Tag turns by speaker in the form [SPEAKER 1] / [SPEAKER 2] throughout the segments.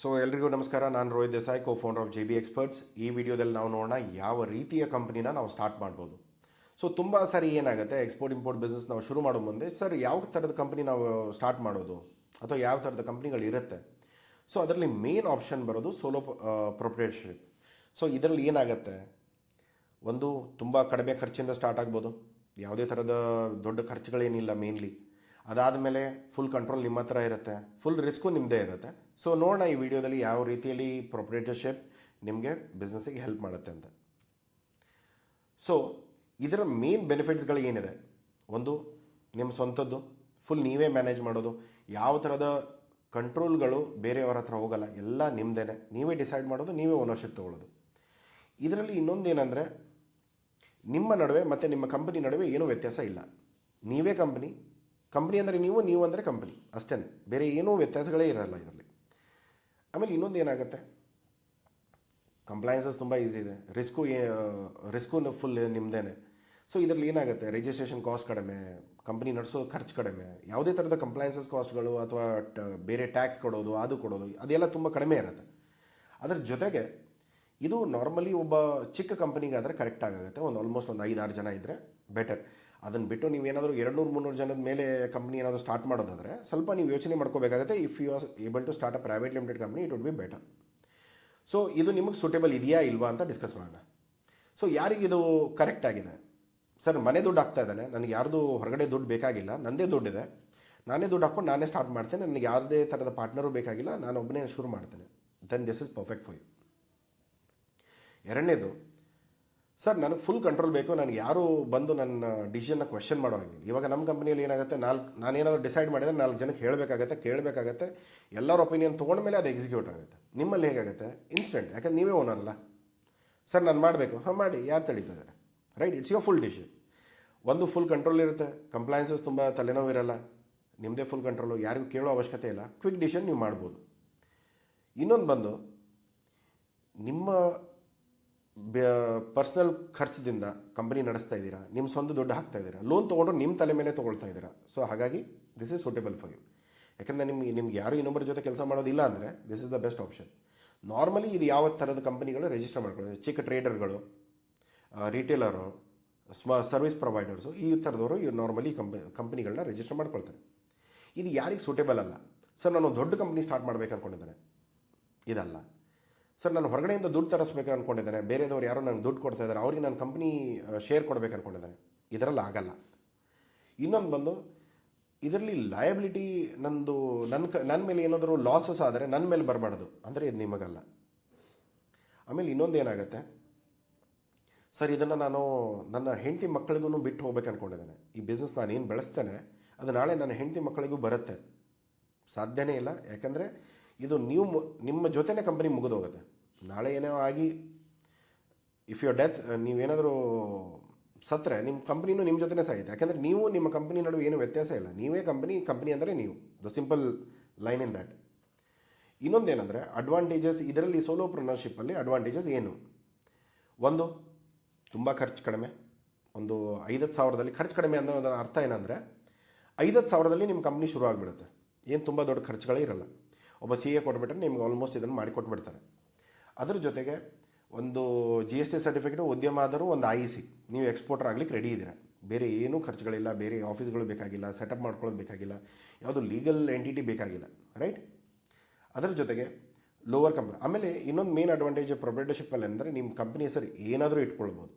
[SPEAKER 1] So ಎಲ್ರಿಗೂ ನಮಸ್ಕಾರ. ನಾನು Rohit Desai co founder of J B Experts ಈ ವಿಡಿಯೋದಲ್ಲಿ ನಾವು ನೋಡೋಣ ಯಾವ ರೀತಿಯ ಕಂಪ್ನಿನ ನಾವು ಸ್ಟಾರ್ಟ್ ಮಾಡ್ಬೋದು. ಸೊ ತುಂಬ ಸರಿ ಏನಾಗುತ್ತೆ? ಎಕ್ಸ್ಪೋರ್ಟ್ ಇಂಪೋರ್ಟ್ ಬಿಸ್ನೆಸ್ ನಾವು ಶುರು ಮಾಡೋ ಮುಂದೆ ಸರ್, ಯಾವ ಥರದ ಕಂಪ್ನಿ ನಾವು ಸ್ಟಾರ್ಟ್ ಮಾಡೋದು? ಅಥವಾ ಯಾವ ಥರದ ಕಂಪ್ನಿಗಳು ಇರುತ್ತೆ? ಸೊ ಅದರಲ್ಲಿ ಮೇನ್ ಆಪ್ಷನ್ ಬರೋದು ಸೋಲೋ ಪ್ರೊಪ್ರೇಟರ್ಶಿಪ್ ಸೊ ಇದರಲ್ಲಿ ಏನಾಗುತ್ತೆ? ಒಂದು ತುಂಬ ಕಡಿಮೆ ಖರ್ಚಿಂದ ಸ್ಟಾರ್ಟ್ ಆಗ್ಬೋದು. ಯಾವುದೇ ಥರದ ದೊಡ್ಡ ಖರ್ಚುಗಳೇನಿಲ್ಲ ಮೇನ್ಲಿ ಅದಾದಮೇಲೆ ಫುಲ್ ಕಂಟ್ರೋಲ್ ನಿಮ್ಮ ಹತ್ರ ಇರುತ್ತೆ. ಫುಲ್ ರಿಸ್ಕು ನಿಮ್ಮದೇ ಇರುತ್ತೆ. ಸೊ ನೋಡೋಣ ಈ ವಿಡಿಯೋದಲ್ಲಿ ಯಾವ ರೀತಿಯಲ್ಲಿ ಪ್ರೊಪ್ರೇಟರ್ಶಿಪ್ ನಿಮಗೆ ಬಿಸ್ನೆಸ್ಸಿಗೆ ಹೆಲ್ಪ್ ಮಾಡುತ್ತೆ ಅಂತ. ಸೊ ಇದರ ಮೇನ್ ಬೆನಿಫಿಟ್ಸ್ಗಳು ಏನಿದೆ? ಒಂದು, ನಿಮ್ಮ ಸ್ವಂತದ್ದು. ಫುಲ್ ನೀವೇ ಮ್ಯಾನೇಜ್ ಮಾಡೋದು. ಯಾವ ಥರದ ಕಂಟ್ರೋಲ್ಗಳು ಬೇರೆಯವರ ಹತ್ರ ಹೋಗಲ್ಲ. ಎಲ್ಲ ನಿಮ್ಮದೇ ನೀವೇ ಡಿಸೈಡ್ ಮಾಡೋದು, ನೀವೇ ಓನರ್ಶಿಪ್ ತೊಗೊಳ್ಳೋದು. ಇದರಲ್ಲಿ ಇನ್ನೊಂದೇನೆಂದರೆ, ನಿಮ್ಮ ನಡುವೆ ಮತ್ತು ನಿಮ್ಮ ಕಂಪನಿ ನಡುವೆ ಏನೂ ವ್ಯತ್ಯಾಸ ಇಲ್ಲ. ನೀವೇ ಕಂಪನಿ ಕಂಪ್ನಿ ಅಂದರೆ ನೀವು ನೀವು ಅಂದರೆ ಕಂಪ್ನಿ ಅಷ್ಟೇ ಬೇರೆ ಏನೂ ವ್ಯತ್ಯಾಸಗಳೇ ಇರಲ್ಲ ಇದರಲ್ಲಿ. ಆಮೇಲೆ ಇನ್ನೊಂದು ಏನಾಗುತ್ತೆ? ಕಂಪ್ಲೈನ್ಸಸ್ ತುಂಬ ಈಸಿ ಇದೆ. ರಿಸ್ಕು ರಿಸ್ಕು ಫುಲ್ ನಿಮ್ಮದೇ ಸೊ ಇದರಲ್ಲಿ ಏನಾಗುತ್ತೆ? ರಿಜಿಸ್ಟ್ರೇಷನ್ ಕಾಸ್ಟ್ ಕಡಿಮೆ ಕಂಪ್ನಿ ನಡೆಸೋ ಖರ್ಚು ಕಡಿಮೆ. ಯಾವುದೇ ಥರದ ಕಂಪ್ಲೈನ್ಸಸ್ ಕಾಸ್ಟ್ಗಳು ಅಥವಾ ಬೇರೆ ಟ್ಯಾಕ್ಸ್ ಕೊಡೋದು, ಅದು ಕೊಡೋದು, ಅದೆಲ್ಲ ತುಂಬ ಕಡಿಮೆ ಇರುತ್ತೆ. ಅದರ ಜೊತೆಗೆ ಇದು ನಾರ್ಮಲಿ ಒಬ್ಬ ಚಿಕ್ಕ ಕಂಪ್ನಿಗಾದರೆ ಕರೆಕ್ಟ್ ಆಗುತ್ತೆ ಒಂದು ಆಲ್ಮೋಸ್ಟ್ ಒಂದು ಐದಾರು ಜನ ಇದ್ದರೆ ಬೆಟರ್ ಅದನ್ನು ಬಿಟ್ಟು ನೀವೇನಾದರೂ ಎರಡು ನೂರು ಮುನ್ನೂರು ಜನದ ಮೇಲೆ ಕಂಪ್ನಿ ಏನಾದರೂ ಸ್ಟಾರ್ಟ್ ಮಾಡೋದಾದರೆ ಸ್ವಲ್ಪ ನೀವು ಯೋಚನೆ ಮಾಡ್ಕೋಬೇಕಾಗುತ್ತೆ if you are able to start a private limited company it would be better so ಇದು ನಿಮಗೆ ಸೂಟೇಬಲ್ ಇದೆಯಾ ಇಲ್ವಾ ಅಂತ ಡಿಸ್ಕಸ್ ಮಾಡೋಣ. ಸೊ ಯಾರಿಗಿದು ಕರೆಕ್ಟ್ ಆಗಿದೆ? ಸರ್ ಮನೆ ದುಡ್ಡು ಹಾಕ್ತಾ ಇದ್ದಾನೆ, ನನಗೆ ಯಾರ್ದು ಹೊರಗಡೆ ದುಡ್ಡು ಬೇಕಾಗಿಲ್ಲ ನನ್ನದೇ ದುಡ್ಡಿದೆ. ನಾನೇ ದುಡ್ಡು ಹಾಕ್ಕೊಂಡು ನಾನೇ ಸ್ಟಾರ್ಟ್ ಮಾಡ್ತೇನೆ, ನನಗೆ ಯಾವುದೇ ಥರದ ಪಾರ್ಟ್ನರು ಬೇಕಾಗಿಲ್ಲ ನಾನು ಒಬ್ಬನೇ ಶುರು ಮಾಡ್ತೇನೆ. Then this is perfect for you ಎರಡನೇದು ಸರ್, ನನಗೆ ಫುಲ್ ಕಂಟ್ರೋಲ್ ಬೇಕು. ನನಗೆ ಯಾರು ಬಂದು ನನ್ನ ಡಿಸಿಷನ್ನ ಕ್ವೆಶನ್ ಮಾಡೋ ಇವಾಗ ನಮ್ಮ ಕಂಪ್ನಿಯಲ್ಲಿ ಏನಾಗುತ್ತೆ, ನಾಲ್ಕು ನಾನೇನಾದರೂ ಡಿಸೈಡ್ ಮಾಡಿದರೆ ನಾಲ್ಕು ಜನಕ್ಕೆ ಹೇಳಬೇಕಾಗತ್ತೆ, ಕೇಳಬೇಕಾಗತ್ತೆ. ಎಲ್ಲರ ಒಪಿನಿಯನ್ ತೊಗೊಂಡ ಮೇಲೆ ಅದು ಎಕ್ಸಿಕ್ಯೂಟ್ ಆಗುತ್ತೆ. ನಿಮ್ಮಲ್ಲಿ ಹೇಗಾಗುತ್ತೆ? ಇನ್ಸ್ಟೆಂಟ್ ಯಾಕಂದ್ರೆ ನೀವೇ ಓನರ್ ಅಲ್ಲ. ಸರ್, ನಾನು ಮಾಡಬೇಕು. ಹಾಂ, ಮಾಡಿ. ಯಾರು ತಡೀತಿದ್ದಾರೆ right it's your full decision ಒಂದು ಫುಲ್ ಕಂಟ್ರೋಲ್ ಇರುತ್ತೆ. ಕಂಪ್ಲೈನ್ಸಸ್ ತುಂಬ ತಲೆನೋವು ಇರಲ್ಲ ನಿಮ್ಮದೇ ಫುಲ್ ಕಂಟ್ರೋಲು ಯಾರಿಗೂ ಕೇಳೋ ಅವಶ್ಯಕತೆ ಇಲ್ಲ. ಕ್ವಿಕ್ ಡಿಸಿಷನ್ ನೀವು ಮಾಡ್ಬೋದು. ಇನ್ನೊಂದು ಬಂದು, ನಿಮ್ಮ ಪರ್ಸ್ನಲ್ ಖರ್ಚದಿಂದ ಕಂಪನಿ ನಡೆಸ್ತಾ ಇದ್ದೀರಾ? ನಿಮ್ಮ ಸ್ವಂತ ದುಡ್ಡು ಹಾಕ್ತಾ ಇದ್ದೀರಾ? ಲೋನ್ ತೊಗೊಂಡು ನಿಮ್ಮ ತಲೆ ಮೇಲೆ ತೊಗೊಳ್ತಾ ಇದ್ದೀರಾ? ಸೊ ಹಾಗಾಗಿ this is suitable for you ಯಾಕಂದರೆ ನಿಮಗೆ, ನಿಮ್ಗೆ ಯಾರು ಇನ್ನೊಬ್ಬರ ಜೊತೆ ಕೆಲಸ ಮಾಡೋದಿಲ್ಲ ಅಂದರೆ this is the best option normally ಇದು ಯಾವ ಥರದ ಕಂಪನಿಗಳು ರಿಜಿಸ್ಟರ್ ಮಾಡ್ಕೊಳ್ಳೋದು? ಚಿಕ್ಕ ಟ್ರೇಡರ್ಗಳು ರಿಟೇಲರು ಸ್ಮ ಸರ್ವಿಸ್ ಪ್ರೊವೈಡರ್ಸು ಈ ಥರದವರು ಇವ್ರು ನಾರ್ಮಲಿ ಕಂಪ್, ಕಂಪ್ನಿಗಳನ್ನ ರಿಜಿಸ್ಟರ್ ಮಾಡ್ಕೊಳ್ತಾರೆ. ಇದು ಯಾರಿಗೆ ಸೂಟೇಬಲ್ ಅಲ್ಲ? ಸರ್ ನಾನು ದೊಡ್ಡ ಕಂಪ್ನಿ ಸ್ಟಾರ್ಟ್ ಮಾಡ್ಬೇಕು ಅಂದ್ಕೊಂಡಿದ್ದೇನೆ ಇದಲ್ಲ. ಸರ್, ನಾನು ಹೊರಗಡೆಯಿಂದ ದುಡ್ಡು ತರಿಸ್ಬೇಕು ಅಂದ್ಕೊಂಡಿದ್ದೇನೆ ಬೇರೆದವ್ರು ಯಾರೋ ನನಗೆ ದುಡ್ಡು ಕೊಡ್ತಾ ಇದ್ದಾರೆ. ಅವ್ರಿಗೆ ನಾನು ಕಂಪ್ನಿ ಶೇರ್ ಕೊಡಬೇಕು ಅಂದ್ಕೊಂಡಿದ್ದೇನೆ ಇದರಲ್ಲಿ ಆಗಲ್ಲ. ಇನ್ನೊಂದು ಬಂದು, ಇದರಲ್ಲಿ ಲಯಬಿಲಿಟಿ ನಂದು ನನ್ನ ಕ ನನ್ನ ಮೇಲೆ ಏನಾದರೂ ಲಾಸಸ್ ಆದರೆ ನನ್ನ ಮೇಲೆ ಬರಬಾರ್ದು. ಅಂದರೆ ಇದು ನಿಮಗಲ್ಲ. ಆಮೇಲೆ ಇನ್ನೊಂದು ಏನಾಗುತ್ತೆ ಸರ್, ಇದನ್ನು ನಾನು ನನ್ನ ಹೆಂಡತಿ ಮಕ್ಕಳಿಗೂ ಬಿಟ್ಟು ಹೋಗ್ಬೇಕು ಅಂದ್ಕೊಂಡಿದ್ದೇನೆ ಈ ಬಿಸ್ನೆಸ್ ನಾನು ಏನು ಬೆಳೆಸ್ತೇನೆ, ಅದು ನಾಳೆ ನನ್ನ ಹೆಂಡತಿ ಮಕ್ಕಳಿಗೂ ಬರುತ್ತೆ. ಸಾಧ್ಯನೇ ಇಲ್ಲ. ಯಾಕಂದರೆ ಇದು ನೀವು ನಿಮ್ಮ ಜೊತೆನೇ ಕಂಪನಿ ಮುಗಿದೋಗುತ್ತೆ ನಾಳೆ ಏನೋ ಆಗಿ ಇಫ್ ಯುವರ್ ಡೆತ್ ನೀವೇನಾದರೂ ಸತ್ತರೆ ನಿಮ್ಮ ಕಂಪ್ನಿನೂ ನಿಮ್ಮ ಜೊತೆನೇ ಸಾಯುತ್ತೆ. ಯಾಕೆಂದರೆ ನೀವು ನಿಮ್ಮ ಕಂಪ್ನಿ ನಡುವೆ ಏನು ವ್ಯತ್ಯಾಸ ಇಲ್ಲ. ನೀವೇ ಕಂಪ್ನಿ ಕಂಪ್ನಿ ಅಂದರೆ ನೀವು. The simple line in that ಇನ್ನೊಂದೇನೆಂದರೆ advantages ಇದರಲ್ಲಿ ಸೋಲೋ ಪ್ರನರ್ಶಿಪ್ಪಲ್ಲಿ ಅಡ್ವಾಂಟೇಜಸ್ ಏನು? ಒಂದು, ತುಂಬ ಖರ್ಚು ಕಡಿಮೆ. ಒಂದು ಐದತ್ತು ಸಾವಿರದಲ್ಲಿ, ಖರ್ಚು ಕಡಿಮೆ ಅಂದರೆ ಅದರ ಅರ್ಥ ಏನಂದರೆ, ಐದತ್ತು ಸಾವಿರದಲ್ಲಿ ನಿಮ್ಮ ಕಂಪ್ನಿ ಶುರು ಆಗಿಬಿಡುತ್ತೆ ಏನು ತುಂಬ ದೊಡ್ಡ ಖರ್ಚುಗಳೇ ಇರಲ್ಲ. ಒಬ್ಬ ಸಿ ಎ ಕೊಟ್ಬಿಟ್ರೆ ನಿಮ್ಗೆ ಆಲ್ಮೋಸ್ಟ್ ಇದನ್ನು ಮಾಡಿ ಕೊಟ್ಬಿಡ್ತಾರೆ. ಅದ್ರ ಜೊತೆಗೆ ಒಂದು G S T certificate Udyam ಆದರೂ ಒಂದು ಐ ಸಿ ನೀವು ಎಕ್ಸ್ಪೋರ್ಟರ್ ಆಗಲಿಕ್ಕೆ ರೆಡಿ ಇದ್ದೀರಾ. ಬೇರೆ ಏನೂ ಖರ್ಚುಗಳಿಲ್ಲ, ಬೇರೆ ಆಫೀಸ್ಗಳು ಬೇಕಾಗಿಲ್ಲ ಸೆಟಪ್ ಮಾಡ್ಕೊಳ್ಳೋದು ಬೇಕಾಗಿಲ್ಲ, ಯಾವುದು ಲೀಗಲ್ ಎಂಟಿಟಿ ಬೇಕಾಗಿಲ್ಲ ರೈಟ್ ಅದರ ಜೊತೆಗೆ ಲೋವರ್ ಕಂಪ್ನಿ ಆಮೇಲೆ ಇನ್ನೊಂದು ಮೇನ್ ಅಡ್ವಾಂಟೇಜ್ ಪ್ರೊಪ್ರೇಟರ್ಶಿಪ್ಪಲ್ಲಿ ಅಂದರೆ ನಿಮ್ಮ ಕಂಪ್ನಿ ಹೆಸರು ಏನಾದರೂ ಇಟ್ಕೊಳ್ಬೋದು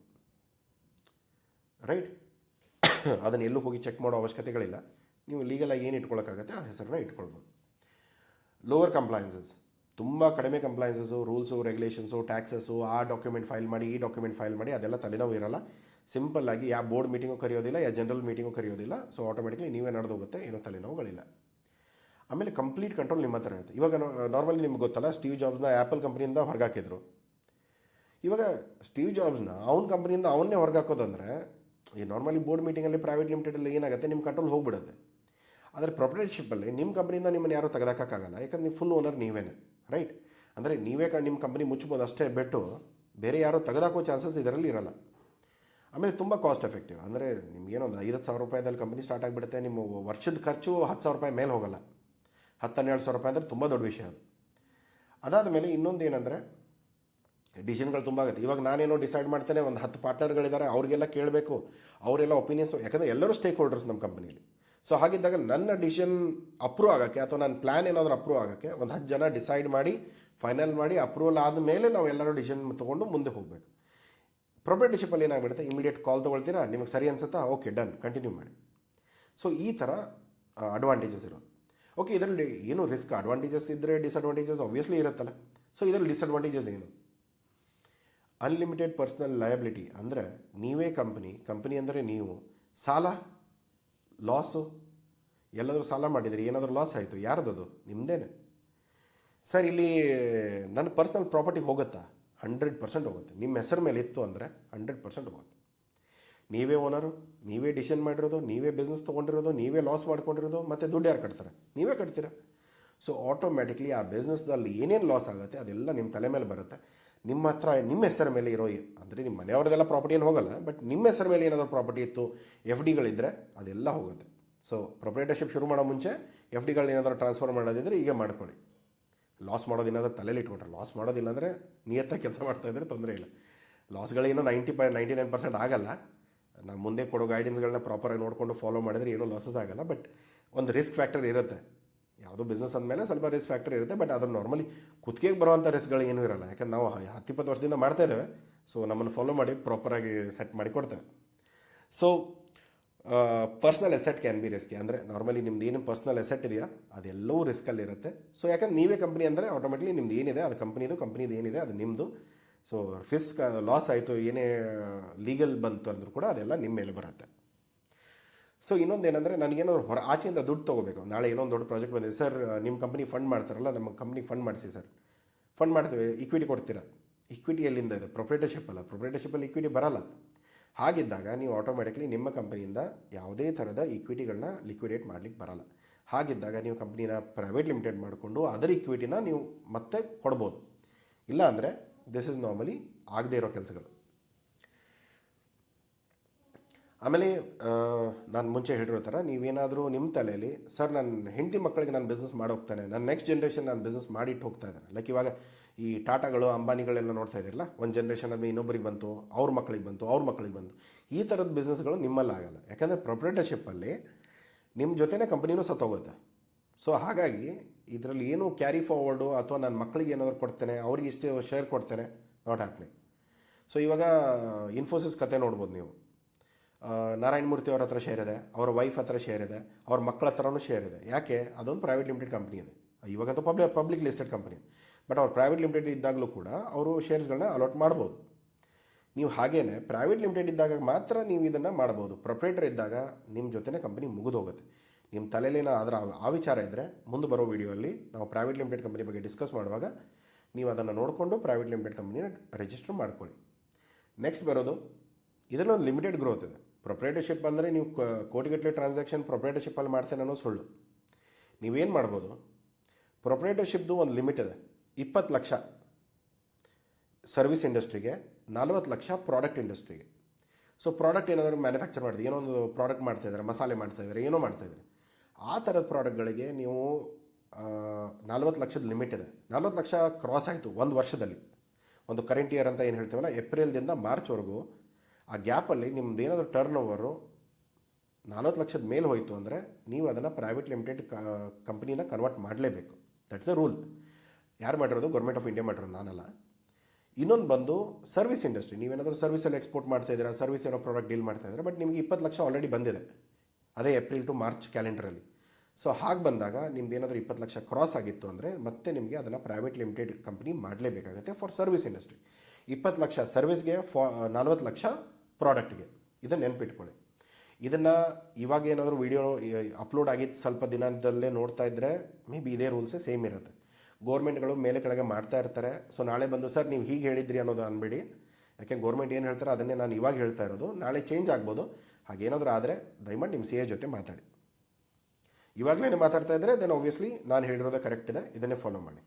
[SPEAKER 1] ರೈಟ್ ಅದನ್ನು ಎಲ್ಲೂ ಹೋಗಿ ಚೆಕ್ ಮಾಡೋ ಅವಶ್ಯಕತೆಗಳಿಲ್ಲ. ನೀವು ಲೀಗಲಾಗಿ ಏನು ಇಟ್ಕೊಳ್ಳೋಕ್ಕಾಗತ್ತೆ ಆ ಹೆಸರನ್ನ ಇಟ್ಕೊಳ್ಬೋದು. ಲೋವರ್ ಕಂಪ್ಲೈನ್ಸಸ್ ತುಂಬ ಕಡಿಮೆ ಕಂಪ್ಲೈನ್ಸಸ್ಸು ರೂಲ್ಸು ರೆಗ್ಯುಲೇಷನ್ಸು ಟ್ಯಾಕ್ಸಸ್ಸು ಆ ಡಾಕ್ಯುಮೆಂಟ್ ಫೈಲ್ ಮಾಡಿ, ಈ ಡಾಕ್ಯುಮೆಂಟ್ ಫೈಲ್ ಮಾಡಿ, ಅದೆಲ್ಲ ತಲೆನೋವು ಇರಲ್ಲ. ಆಗಿ ಯಾವ ಬೋರ್ಡ್ ಮೀಟಿಂಗು ಕರೆಯೋದಿಲ್ಲ ಯಾವ ಜನರಲ್ ಮೀಟಿಂಗು ಕರೆಯೋದಿಲ್ಲ. ಸೊ ಆಟೋಮೆಟಿಕ್ಲಿ ನೀವೇ ನಡೆದು ಹೋಗುತ್ತೆ ಏನೋ ತಲೆನೋವುಗಳಿಲ್ಲ. ಆಮೇಲೆ ಕಂಪ್ಲೀಟ್ ಕಂಟ್ರೋಲ್ ನಿಮ್ಮ ಹತ್ರ ಇರುತ್ತೆ. ಇವಾಗ ನಾರ್ಮಲಿ ನಿಮ್ಗೆ ಗೊತ್ತಲ್ಲ ಸ್ಟೀವ್ ಜಾಬ್ಸ್ನ ಆ್ಯಪಲ್ ಕಂಪ್ನಿಯಿಂದ ಹೊರಗಾಕಿದ್ರು. ಇವಾಗ ಸ್ಟೀವ್ ಜಾಬ್ಸ್ನ ಅವ್ನ ಕಂಪ್ನಿಯಿಂದ ಅವನ್ನೇ ಹೊರಗಾಕೋದಂದ್ರೆ, ಈ ನಾರ್ಮಲಿ ಬೋರ್ಡ್ ಮೀಟಿಂಗಲ್ಲಿ ಪ್ರೈವೇಟ್ ಲಿಮಿಟೆಡಲ್ಲಿ ಏನಾಗುತ್ತೆ ನಿಮ್ಮ ಕಂಟ್ರೋಲ್ ಹೋಗ್ಬಿಡುತ್ತೆ. ಆದರೆ ಪ್ರಾಪರ್ಟಿಶಿಪ್ಪಲ್ಲಿ ನಿಮ್ಮ ಕಂಪ್ನಿಯಿಂದ ನಿಮ್ಮನ್ನು ಯಾರೂ ತೆಗೆದಾಕೋಕ್ಕಾಗಲ್ಲ. ಯಾಕಂದ್ರೆ ನೀವು ಫುಲ್ ಓನರ್ ನೀವೇನೆ ರೈಟ್ ಅಂದರೆ ನೀವೇ ನಿಮ್ಮ ಕಂಪ್ನಿ ಮುಚ್ಚಬೋದು ಅಷ್ಟೇ ಬಿಟ್ಟು ಬೇರೆ ಯಾರೋ ತೆಗೆದಾಕೋ ಚಾನ್ಸಸ್ ಇದರಲ್ಲಿ ಇರಲ್ಲ. ಆಮೇಲೆ ತುಂಬ ಕಾಸ್ಟ್ ಎಫೆಕ್ಟಿವ್ ಅಂದರೆ ನಿಮಗೇನು ಒಂದು ಐವತ್ತು ಸಾವಿರ ರೂಪಾಯಿದಲ್ಲಿ ಕಂಪ್ನಿ ಸ್ಟಾರ್ಟ್ ಆಗಿಬಿಡುತ್ತೆ, ನಿಮ್ಮ ವರ್ಷದ ಖರ್ಚು ಹತ್ತು ಸಾವಿರ ರೂಪಾಯಿ ಮೇಲೆ ಹೋಗಲ್ಲ. ಹತ್ತು, ಹನ್ನೆರಡು ಸಾವಿರ ರೂಪಾಯಿ ಅಂದರೆ ತುಂಬ ದೊಡ್ಡ ವಿಷಯ ಅದು. ಅದಾದ ಮೇಲೆ ಇನ್ನೊಂದು ಏನಂದರೆ ಡಿಸಿಷನ್ಗಳು ತುಂಬ ಆಗುತ್ತೆ. ಇವಾಗ ನಾನೇನೋ ಡಿಸೈಡ್ ಮಾಡ್ತೇನೆ, ಒಂದು ಹತ್ತು ಪಾರ್ಟ್ನರ್ಗಳಿದ್ದಾರೆ ಅವ್ರಿಗೆಲ್ಲ ಕೇಳಬೇಕು, ಅವರೆಲ್ಲ ಒಪಿನಿಯನ್ಸ್ ಯಾಕಂದರೆ ಎಲ್ಲರೂ ಸ್ಟೇಕ್ ಹೋಲ್ಡರ್ಸ್ ನಮ್ಮ ಕಂಪನಿಯಲ್ಲಿ ಸೊ ಹಾಗಿದ್ದಾಗ ನನ್ನ ಡಿಸಿಷನ್ ಅಪ್ರೂವ್ ಆಗೋಕ್ಕೆ ಅಥವಾ ನನ್ನ ಪ್ಲ್ಯಾನ್ ಏನಾದರೂ ಅಪ್ರೂವ್ ಆಗೋಕ್ಕೆ ಒಂದು ಹತ್ತು ಜನ ಡಿಸೈಡ್ ಮಾಡಿ ಫೈನಲ್ ಮಾಡಿ ಅಪ್ರೂವಲ್ ಆದಮೇಲೆ ನಾವು ಎಲ್ಲರೂ ಡಿಸಿಷನ್ ತೊಗೊಂಡು ಮುಂದೆ ಹೋಗಬೇಕು. ಪ್ರೊಪರೇಟರ್ಶಿಪ್ಪಲ್ಲಿ ಏನಾಗ್ಬಿಡುತ್ತೆ? ಇಮಿಡಿಯೇಟ್ ಕಾಲ್ ತೊಗೊಳ್ತೀರಾ? ನಿಮಗೆ ಸರಿ ಅನ್ಸುತ್ತಾ? ಓಕೆ ಡನ್ ಕಂಟಿನ್ಯೂ ಮಾಡಿ. ಸೊ ಈ ಥರ ಅಡ್ವಾಂಟೇಜಸ್ ಇರೋದು. ಓಕೆ ಇದರಲ್ಲಿ ಏನು ರಿಸ್ಕ್ ಅಡ್ವಾಂಟೇಜಸ್ ಇದ್ದರೆ ಡಿಸ್ಅಡ್ವಾಂಟೇಜಸ್ ಆಬ್ವಿಯಸ್ಲಿ ಇರುತ್ತಲ್ಲ. ಸೊ ಇದರಲ್ಲಿ ಡಿಸ್ಅಡ್ವಾಂಟೇಜಸ್ ಏನು? ಅನ್ಲಿಮಿಟೆಡ್ ಪರ್ಸ್ನಲ್ ಲಯಬಿಲಿಟಿ ಅಂದರೆ ನೀವೇ ಕಂಪನಿ ಕಂಪನಿ ಅಂದರೆ ನೀವು, ಸಾಲ ಲಾಸು ಎಲ್ಲಾದರೂ ಸಾಲ ಮಾಡಿದ್ರಿ, ಏನಾದರೂ ಲಾಸ್ ಆಯಿತು, ಯಾರ್ದದು? ನಿಮ್ಮದೇನೆ ಸರ್, ಇಲ್ಲಿ ನನ್ನ ಪರ್ಸ್ನಲ್ ಪ್ರಾಪರ್ಟಿ ಹೋಗುತ್ತಾ? ಹಂಡ್ರೆಡ್ ಪರ್ಸೆಂಟ್ ಹೋಗುತ್ತೆ. ನಿಮ್ಮ ಹೆಸರು ಮೇಲೆ ಇತ್ತು ಅಂದರೆ ಹಂಡ್ರೆಡ್ ಪರ್ಸೆಂಟ್ ಹೋಗುತ್ತೆ. ನೀವೇ ಓನರು ನೀವೇ ಡಿಸಿಷನ್ ಮಾಡಿರೋದು, ನೀವೇ ಬಿಸ್ನೆಸ್ ತೊಗೊಂಡಿರೋದು, ನೀವೇ ಲಾಸ್ ಮಾಡ್ಕೊಂಡಿರೋದು, ಮತ್ತು ದುಡ್ಡು ಯಾರು ಕಟ್ತಾರೆ? ನೀವೇ ಕಟ್ತೀರಾ? ಸೊ ಆಟೋಮ್ಯಾಟಿಕ್ಲಿ ಆ ಬಿಸ್ನೆಸ್ದಲ್ಲಿ ಏನೇನು ಲಾಸ್ ಆಗುತ್ತೆ ಅದೆಲ್ಲ ನಿಮ್ಮ ತಲೆ ಮೇಲೆ ಬರುತ್ತೆ. ನಿಮ್ಮ ಹತ್ರ, ನಿಮ್ಮ ಹೆಸರ ಮೇಲೆ ಇರೋ ಅಂದರೆ ನಿಮ್ಮ ಮನೆಯವ್ರದ್ದೆಲ್ಲ ಏನು ಹೋಗಲ್ಲ ಬಟ್ ನಿಮ್ಮ ಹೆಸರ ಮೇಲೆ ಏನಾದರೂ ಪ್ರಾಪರ್ಟಿ ಇತ್ತು ಎಫ್ ಡಿಗಳಿದ್ದರೆ ಅದೆಲ್ಲ ಹೋಗುತ್ತೆ. ಸೊ ಪ್ರೊಪ್ರೇಟರ್ಶಿಪ್ ಶುರು ಮಾಡೋ ಮುಂಚೆ ಎಫ್ ಡಿಗಳನ್ನ ಏನಾದರೂ ಟ್ರಾನ್ಸ್ಫರ್ ಮಾಡೋದಿದ್ರೆ ಈಗ ಮಾಡ್ಕೊಳ್ಳಿ. ಲಾಸ್ ಮಾಡೋದೇನಾದರೂ ತಲೆಯಲ್ಲಿ ಇಟ್ಕೊಂಡ್ರೆ ಲಾಸ್ ಮಾಡೋದಿಲ್ಲ ಅಂದರೆ ನಿಯತ್ತಾಗಿ ಕೆಲಸ ಮಾಡ್ತಾ ಇದ್ದರೆ ತೊಂದರೆ ಇಲ್ಲ. ಲಾಸ್ಗಳೇನೋ ninety pi ninety nine percent ಆಗಲ್ಲ. ನಾವು ಮುಂದೆ ಕೊಡೋ ಗೈಡೆನ್ಸ್ಗಳನ್ನ ಪ್ರಾಪರಾಗಿ ನೋಡಿಕೊಂಡು ಫಾಲೋ ಮಾಡಿದರೆ ಏನೂ ಲಾಸಸ್ ಆಗಲ್ಲ ಬಟ್ ಒಂದು ರಿಸ್ಕ್ ಫ್ಯಾಕ್ಟರ್ ಇರುತ್ತೆ. ಯಾವುದೋ ಬಿಸ್ನೆಸ್ ಅಂದಮೇಲೆ ಸ್ವಲ್ಪ ರಿಸ್ಕ್ ಫ್ಯಾಕ್ಟರ್ ಇರುತ್ತೆ ಬಟ್ ಅದ್ರ ನಾರ್ಮಲಿ ಕುತ್ತಿಗೆಗೆ ಬರುವಂಥ ರಿಸ್ಕ್ಗಳು ಏನೂ ಇರಲ್ಲ. ಯಾಕಂದ್ರೆ ನಾವು ಹತ್ತಿಪ್ಪತ್ತು ವರ್ಷದಿಂದ ಮಾಡ್ತಾ ಇದ್ದೇವೆ. ಸೊ ನಮ್ಮನ್ನು ಫಾಲೋ ಮಾಡಿ ಪ್ರಾಪರಾಗಿ ಸೆಟ್ ಮಾಡಿ ಕೊಡ್ತೇವೆ. So personal asset can be risky ಅಂದರೆ ನಾರ್ಮಲಿ ನಿಮ್ದು ಏನು ಪರ್ಸ್ನಲ್ ಎಸೆಟ್ ಇದೆಯಾ, ಅದೆಲ್ಲವೂ ರಿಸ್ಕಲ್ಲಿರುತ್ತೆ ಸೊ ಯಾಕಂದ್ರೆ ನೀವೇ ಕಂಪ್ನಿ ಅಂದರೆ ಆಟೋಮೆಟಿಕ್ಲಿ ನಿಮ್ದು ಏನಿದೆ, ಅದು ಕಂಪ್ನಿದು ಕಂಪ್ನಿದು ಏನಿದೆ, ಅದು ನಿಮ್ಮದು ಸೊ ರಿಸ್ಕ್ ಲಾಸ್ ಆಯಿತು, ಏನೇ ಲೀಗಲ್ ಬಂತು ಅಂದರೂ ಕೂಡ ಅದೆಲ್ಲ ನಿಮ್ಮ ಮೇಲೆ ಬರುತ್ತೆ. ಸೊ ಇನ್ನೊಂದು ಏನಂದರೆ ನನಗೇನಾದ್ರು ಹೊರ ಆಚೆಯಿಂದ ದುಡ್ಡು ತೊಗೋಬೇಕು. ನಾಳೆ ಏನೋ ಒಂದು ದೊಡ್ಡ ಪ್ರಾಜೆಕ್ಟ್ ಬಂದಿದೆ. ಸರ್ ನಿಮ್ಮ ಕಂಪ್ನಿ ಫಂಡ್ ಮಾಡ್ತಾರಲ್ಲ, ನಮ್ಮ ಕಂಪ್ನಿ ಫಂಡ್ ಮಾಡಿಸಿ ಸರ್ ಫಂಡ್ ಮಾಡ್ತೀವಿ ಇಕ್ವಿಟಿ ಕೊಡ್ತೀರಾ? ಇಕ್ವಿಟಿ ಎಲ್ಲಿಂದ ಇದೆ? ಪ್ರೊಪ್ರೇಟರ್ಶಿಪ್ ಅಲ್ಲ. ಪ್ರೊಪ್ರೇಟರ್ಶಿಪ್ಪಲ್ಲಿ ಇಕ್ವಿಟಿ ಬರಲ್ಲ. ಹಾಗಿದ್ದಾಗ ನೀವು ಆಟೋಮೆಟಿಕ್ಲಿ ನಿಮ್ಮ ಕಂಪನಿಯಿಂದ ಯಾವುದೇ ಥರದ ಇಕ್ವಿಟಿಗಳನ್ನ ಲಿಕ್ವಿಡೇಟ್ ಮಾಡ್ಲಿಕ್ಕೆ ಬರಲ್ಲ. ಹಾಗಿದ್ದಾಗ ನೀವು ಕಂಪ್ನಿನ ಪ್ರೈವೇಟ್ ಲಿಮಿಟೆಡ್ ಮಾಡಿಕೊಂಡು ಅದರ ಇಕ್ವಿಟಿನ ನೀವು ಮತ್ತೆ ಕೊಡ್ಬೋದು. ಇಲ್ಲ ಅಂದರೆ ದಿಸ್ ಇಸ್ ನಾರ್ಮಲಿ ಆಗದೇ ಇರೋ ಕೆಲಸಗಳು. ಆಮೇಲೆ ನಾನು ಮುಂಚೆ ಹೇಳಿರೋ ಥರ ನೀವೇನಾದರೂ ನಿಮ್ಮ ತಲೆಯಲ್ಲಿ, ಸರ್ ನನ್ನ ಹೆಂಡತಿ ಮಕ್ಕಳಿಗೆ ನಾನು ಬಿಸ್ನೆಸ್ ಮಾಡೋಗ್ತಾನೆ ನನ್ನ ನೆಕ್ಸ್ಟ್ ಜನ್ರೇಷನ್ ನಾನು ಬಿಸ್ನೆಸ್ ಮಾಡಿಟ್ಟು ಹೋಗ್ತಾ ಇದ್ದಾನೆ. ಲೈಕ್ ಇವಾಗ ಈ ಟಾಟಾಗಳು, ಅಂಬಾನಿಗಳೆಲ್ಲ ನೋಡ್ತಾ ಇದ್ದೀರಲ್ಲ? ಒಂದು ಜನ್ರೇಷನ್ ಅದು ಇನ್ನೊಬ್ಬರಿಗೆ ಬಂತು, ಅವ್ರ ಮಕ್ಕಳಿಗೆ ಬಂತು, ಅವ್ರ ಮಕ್ಕಳಿಗೆ ಬಂತು. ಈ ಥರದ ಬಿಸ್ನೆಸ್ಗಳು ನಿಮ್ಮಲ್ಲಿ ಆಗಲ್ಲ. ಯಾಕಂದರೆ ಪ್ರೊಪ್ರೇಟರ್ಶಿಪ್ಪಲ್ಲಿ ನಿಮ್ಮ ಜೊತೆನೇ ಕಂಪ್ನಿನೂ ಸತ್ತೋಗುತ್ತೆ ಸೊ ಹಾಗಾಗಿ ಇದರಲ್ಲಿ ಏನು ಕ್ಯಾರಿ ಫಾರ್ವರ್ಡು ಅಥವಾ ನನ್ನ ಮಕ್ಕಳಿಗೆ ಏನಾದರೂ ಕೊಡ್ತೇನೆ, ಅವ್ರಿಗೆ ಇಷ್ಟು ಶೇರ್ ಕೊಡ್ತೇನೆ ನಾಟ್ ಹ್ಯಾಪ್ನಿಂಗ್ ಸೊ ಇವಾಗ ಇನ್ಫೋಸಿಸ್ ಕತೆ ನೋಡ್ಬೋದು ನೀವು. ಆ, ನಾರಾಯಣ ಮೂರ್ತಿ ಅವ್ರ ಹತ್ರ ಶೇರ್ ಇದೆ ಅವ್ರ ವೈಫ್ ಹತ್ರ ಶೇರ್ ಇದೆ ಅವ್ರ ಮಕ್ಕಳ ಹತ್ರನೂ ಶೇರ್ ಇದೆ. ಯಾಕೆ? ಅದೊಂದು ಪ್ರೈವೇಟ್ ಲಿಮಿಟೆಡ್ ಕಂಪ್ನಿ ಇದೆ. ಇವಾಗಂತೂ public public listed company but ಅವ್ರು ಪ್ರೈವೇಟ್ ಲಿಮಿಟೆಡ್ ಇದ್ದಾಗಲೂ ಕೂಡ ಅವರು ಶೇರ್ಸ್ಗಳನ್ನ ಅಲಾಟ್ ಮಾಡ್ಬೋದು. ನೀವು ಹಾಗೇನೆ ಪ್ರೈವೇಟ್ ಲಿಮಿಟೆಡ್ ಇದ್ದಾಗ ಮಾತ್ರ ನೀವು ಇದನ್ನು ಮಾಡ್ಬೋದು. ಪ್ರೊಪ್ರೇಟರ್ ಇದ್ದಾಗ ನಿಮ್ಮ ಜೊತೆನೇ ಕಂಪ್ನಿ ಮುಗಿದೋಗುತ್ತೆ ನಿಮ್ಮ ತಲೆಯಲ್ಲಿ ಅದರ ಆ ವಿಚಾರ ಇದ್ದರೆ ಮುಂದೆ ಬರೋ ವೀಡಿಯೋಲ್ಲಿ ನಾವು ಪ್ರೈವೇಟ್ ಲಿಮಿಟೆಡ್ ಕಂಪ್ನಿ ಬಗ್ಗೆ ಡಿಸ್ಕಸ್ ಮಾಡುವಾಗ ನೀವು ಅದನ್ನು ನೋಡಿಕೊಂಡು ಪ್ರೈವೇಟ್ ಲಿಮಿಟೆಡ್ ಕಂಪ್ನಿನ ರಿಜಿಸ್ಟರ್ ಮಾಡ್ಕೊಳ್ಳಿ. ನೆಕ್ಸ್ಟ್ ಬರೋದು ಇದರಲ್ಲಿ ಒಂದು ಲಿಮಿಟೆಡ್ ಗ್ರೋತ್ ಇದೆ. ಪ್ರೊಪ್ರೇಟರ್ಶಿಪ್ ಅಂದರೆ ನೀವು ಕೋಟಿಗಟ್ಟಲೆ ಟ್ರಾನ್ಸಾಕ್ಷನ್ ಪ್ರೊಪ್ರೇಟರ್ಶಿಪ್ಪಲ್ಲಿ ಮಾಡ್ತೇನೆ ಅನ್ನೋ ಸುಳ್ಳು. ನೀವೇನು ಮಾಡ್ಬೋದು? ಪ್ರೊಪ್ರೇಟರ್ಶಿಪ್ದು ಒಂದು ಲಿಮಿಟ್ ಇದೆ. ಇಪ್ಪತ್ತು ಲಕ್ಷ ಸರ್ವಿಸ್ ಇಂಡಸ್ಟ್ರಿಗೆ ನಲ್ವತ್ತು ಲಕ್ಷ ಪ್ರಾಡಕ್ಟ್ ಇಂಡಸ್ಟ್ರಿಗೆ ಸೊ ಪ್ರಾಡಕ್ಟ್ ಏನಾದರೂ ಮ್ಯಾನುಫ್ಯಾಕ್ಚರ್ ಮಾಡಿದೆ ಏನೋ ಒಂದು ಪ್ರಾಡಕ್ಟ್ ಮಾಡ್ತಾಯಿದ್ದಾರೆ ಮಸಾಲೆ ಮಾಡ್ತಾಯಿದ್ದಾರೆ ಏನೋ ಮಾಡ್ತಾಯಿದ್ದಾರೆ ಆ ಥರದ ಪ್ರಾಡಕ್ಟ್ಗಳಿಗೆ ನೀವು ನಲ್ವತ್ತು ಲಕ್ಷದ ಲಿಮಿಟ್ ಇದೆ. ನಲ್ವತ್ತು ಲಕ್ಷ ಕ್ರಾಸ್ ಆಯಿತು ಒಂದು ವರ್ಷದಲ್ಲಿ. ಒಂದು ಕರೆಂಟ್ ಇಯರ್ ಅಂತ ಏನು ಹೇಳ್ತೀವಲ್ಲ, ಏಪ್ರಿಲ್ದಿಂದ ಮಾರ್ಚ್ವರೆಗೂ ಆ ಗ್ಯಾಪಲ್ಲಿ ನಿಮ್ದು ಏನಾದರೂ ಟರ್ನ್ ಓವರು ನಲ್ವತ್ತು ಲಕ್ಷದ ಮೇಲೆ ಹೋಯಿತು ಅಂದರೆ ನೀವು ಅದನ್ನು ಪ್ರೈವೇಟ್ ಲಿಮಿಟೆಡ್ ಕಂಪ್ನಿನ ಕನ್ವರ್ಟ್ ಮಾಡಲೇಬೇಕು. ದಟ್ಸ್ ಅ ರೂಲ್ ಯಾರು ಮಾಡಿರೋದು? ಗೌರ್ಮೆಂಟ್ ಆಫ್ ಇಂಡಿಯಾ ಮಾಡಿರೋದು, ನಾನಲ್ಲ. ಇನ್ನೊಂದು ಬಂದು ಸರ್ವಿಸ್ ಇಂಡಸ್ಟ್ರಿ ನೀವೇನಾದರೂ ಸರ್ವಿಸಲ್ಲಿ ಎಕ್ಸ್ಪೋರ್ಟ್ ಮಾಡ್ತಾ ಇದ್ದೀರಾ ಸರ್ವಿಸ್ ಏನೋ ಪ್ರಾಡಕ್ಟ್ ಡೀಲ್ ಮಾಡ್ತಾ ಇದ್ದೀರಾ ಬಟ್ ನಿಮಗೆ ಇಪ್ಪತ್ತು ಲಕ್ಷ ಆಲ್ರೆಡಿ ಬಂದಿದೆ. ಅದೇ ಏಪ್ರಿಲ್ ಟು ಮಾರ್ಚ್ ಕ್ಯಾಲೆಂಡ್ರಲ್ಲಿ ಸೊ ಹಾಗೆ ಬಂದಾಗ ನಿಮ್ದು ಏನಾದರೂ ಇಪ್ಪತ್ತು ಲಕ್ಷ ಕ್ರಾಸ್ ಆಗಿತ್ತು ಅಂದರೆ ಮತ್ತೆ ನಿಮಗೆ ಅದನ್ನು ಪ್ರೈವೇಟ್ ಲಿಮಿಟೆಡ್ ಕಂಪ್ನಿ ಮಾಡಲೇಬೇಕಾಗುತ್ತೆ ಫಾರ್ ಸರ್ವಿಸ್ ಇಂಡಸ್ಟ್ರಿ ಇಪ್ಪತ್ತು ಲಕ್ಷ ಸರ್ವಿಸ್ಗೆ ಫಾ ನಲ್ವತ್ತು ಲಕ್ಷ ಪ್ರಾಡಕ್ಟ್ಗೆ. ಇದನ್ನು ನೆನ್ಪಿಟ್ಕೊಳ್ಳಿ. ಇದನ್ನು ಇವಾಗ ಏನಾದರೂ ವಿಡಿಯೋ ಅಪ್ಲೋಡ್ ಆಗಿದ್ದು ಸ್ವಲ್ಪ ದಿನದಲ್ಲೇ ನೋಡ್ತಾ ಇದ್ದರೆ ಮೇ ಬಿ ಇದೇ ರೂಲ್ಸೇ ಸೇಮ್ ಇರುತ್ತೆ. ಗೋರ್ಮೆಂಟ್ಗಳು ಮೇಲೆ ಕೆಳಗೆ ಮಾಡ್ತಾ ಇರ್ತಾರೆ. ಸೊ ನಾಳೆ ಬಂದು, ಸರ್, ನೀವು ಹೀಗೆ ಹೇಳಿದ್ರಿ ಅನ್ನೋದು ಅನ್ಬೇಡಿ. ಯಾಕೆ ಗೋರ್ಮೆಂಟ್ ಏನು ಹೇಳ್ತಾರೆ ಅದನ್ನೇ ನಾನು ಇವಾಗ ಹೇಳ್ತಾ ಇರೋದು. ನಾಳೆ ಚೇಂಜ್ ಆಗ್ಬೋದು. ಹಾಗೇನಾದರೂ ಆದರೆ ದಯಮಾಡಿ ನಿಮ್ಮ ಸಿ ಎ ಜೊತೆ ಮಾತಾಡಿ. ಇವಾಗಲೇ ಮಾತಾಡ್ತಾ ಇದ್ದರೆ ದೆನ್ ಒಬ್ವಿಯಸ್ಲಿ ನಾನು ಹೇಳಿರೋದು ಕರೆಕ್ಟ್ ಇದೆ. ಇದನ್ನೇ ಫಾಲೋ ಮಾಡಿ.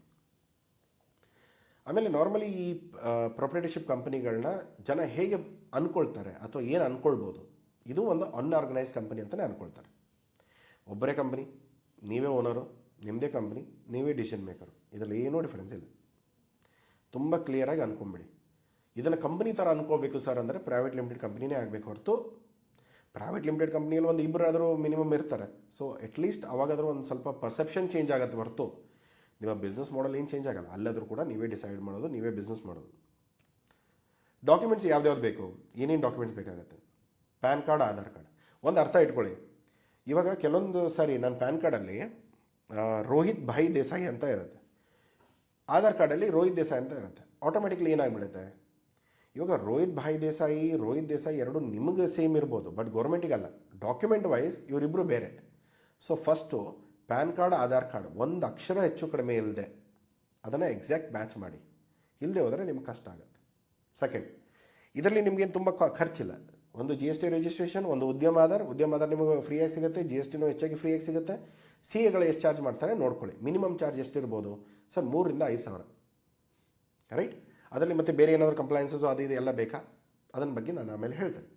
[SPEAKER 1] ಆಮೇಲೆ ನಾರ್ಮಲಿ ಈ ಪ್ರಾಪರ್ಟಿಶಿಪ್ ಕಂಪ್ನಿಗಳನ್ನ ಜನ ಹೇಗೆ ಅನ್ಕೊಳ್ತಾರೆ ಅಥವಾ ಏನು ಅಂದ್ಕೊಳ್ಬೋದು ಇದು ಒಂದು ಅನ್ಆರ್ಗನೈಸ್ ಕಂಪನಿ ಅಂತಲೇ ಅಂದ್ಕೊಳ್ತಾರೆ ಒಬ್ಬರೇ ಕಂಪನಿ ನೀವೇ ಓನರು ನಿಮ್ಮದೇ ಕಂಪ್ನಿ ನೀವೇ ಡಿಸಿಷನ್ ಮೇಕರು ಇದರಲ್ಲಿ ಏನೂ ಡಿಫ್ರೆನ್ಸ್ ಇಲ್ಲ. ತುಂಬ ಕ್ಲಿಯರಾಗಿ ಅಂದ್ಕೊಂಬಿಡಿ ಇದನ್ನು ಕಂಪ್ನಿ ಥರ ಅಂದ್ಕೋಬೇಕು ಸರ್ ಅಂದರೆ ಪ್ರೈವೇಟ್ ಲಿಮಿಟೆಡ್ ಕಂಪ್ನಿನೇ ಆಗಬೇಕು ಹೊರತು ಪ್ರೈವೇಟ್ ಲಿಮಿಟೆಡ್ ಕಂಪ್ನಿಯಲ್ಲಿ ಒಂದು ಇಬ್ಬರಾದರೂ ಮಿನಿಮಮ್ ಇರ್ತಾರೆ. ಸೊ ಅಟ್ಲೀಸ್ಟ್ ಅವಾಗಾದರೂ ಒಂದು ಸ್ವಲ್ಪ ಪರ್ಸೆಪ್ಷನ್ ಚೇಂಜ್ ಆಗುತ್ತೆ ಹೊರತು. ನಿಮ್ಮ ಬಿಸ್ನೆಸ್ ಮಾಡಲ್ ಏನು ಚೇಂಜ್ ಆಗಲ್ಲ. ಅಲ್ಲಾದರೂ ಕೂಡ ನೀವೇ ಡಿಸೈಡ್ ಮಾಡೋದು, ನೀವೇ ಬಿಸ್ನೆಸ್ ಮಾಡೋದು. ಡಾಕ್ಯುಮೆಂಟ್ಸ್ ಯಾವ್ದ್ಯಾವ್ದು ಬೇಕು? ಏನೇನು ಡಾಕ್ಯುಮೆಂಟ್ಸ್ ಬೇಕಾಗುತ್ತೆ? ಪ್ಯಾನ್ ಕಾರ್ಡ್ ಆಧಾರ್ ಕಾರ್ಡ್ ಒಂದು ಅರ್ಥ ಇಟ್ಕೊಳ್ಳಿ. ಇವಾಗ ಕೆಲವೊಂದು ಸಾರಿ ನನ್ನ ಪ್ಯಾನ್ ಕಾರ್ಡಲ್ಲಿ ರೋಹಿತ್ ಭಾಯ್ ದೇಸಾಯಿ ಅಂತ ಇರುತ್ತೆ. ಆಧಾರ್ ಕಾರ್ಡಲ್ಲಿ ರೋಹಿತ್ ದೇಸಾಯಿ ಅಂತ ಇರುತ್ತೆ. ಆಟೋಮೆಟಿಕ್ಲಿ ಏನಾಗ್ಬಿಡುತ್ತೆ? ಇವಾಗ ರೋಹಿತ್ ಭಾಯ್ ದೇಸಾಯಿ, ರೋಹಿತ್ ದೇಸಾಯಿ ಎರಡು ನಿಮಗೆ ಸೇಮ್ ಇರ್ಬೋದು ಬಟ್ ಗೌರ್ಮೆಂಟಿಗಲ್ಲ ಡಾಕ್ಯುಮೆಂಟ್ ವೈಸ್ ಇವರಿಬ್ಬರು ಬೇರೆ. So first pan card Aadhaar card ಒಂದು ಅಕ್ಷರ ಹೆಚ್ಚು ಕಡಿಮೆ ಇಲ್ಲದೆ ಅದನ್ನು ಎಕ್ಸಾಕ್ಟ್ ಮ್ಯಾಚ್ ಮಾಡಿ. ಇಲ್ಲದೆ ಹೋದರೆ ನಿಮ್ಗೆ ಕಷ್ಟ ಆಗುತ್ತೆ. ಸೆಕೆಂಡ್ ಇದರಲ್ಲಿ ನಿಮಗೇನು ತುಂಬ ಖರ್ಚಿಲ್ಲ. ಒಂದು ಜಿ ಎಸ್ ಟಿ ರಿಜಿಸ್ಟ್ರೇಷನ್ ಒಂದು ಉದ್ಯಮ ಆಧಾರ್. ಉದ್ಯಮ ಆಧಾರ್ ನಿಮಗೆ ಫ್ರೀಯಾಗಿ ಸಿಗುತ್ತೆ. ಜಿ ಎಸ್ ಟಿನೂ ಹೆಚ್ಚಾಗಿ ಫ್ರೀಯಾಗಿ ಸಿಗುತ್ತೆ. ಸಿ ಎಗಳು ಎಷ್ಟು ಚಾರ್ಜ್ ಮಾಡ್ತಾರೆ ನೋಡ್ಕೊಳ್ಳಿ. Minimum charge ಎಷ್ಟಿರ್ಬೋದು? ಸರ್, ಮೂರರಿಂದ ಐದು ಸಾವಿರ. ರೈಟ್ ಅದರಲ್ಲಿ ಮತ್ತೆ ಬೇರೆ ಏನಾದರೂ ಕಂಪ್ಲೈನ್ಸಸ್ಸು ಅದು ಇದು ಎಲ್ಲ ಬೇಕಾ? ಅದನ್ನ ಬಗ್ಗೆ ನಾನು ಆಮೇಲೆ ಹೇಳ್ತೇನೆ.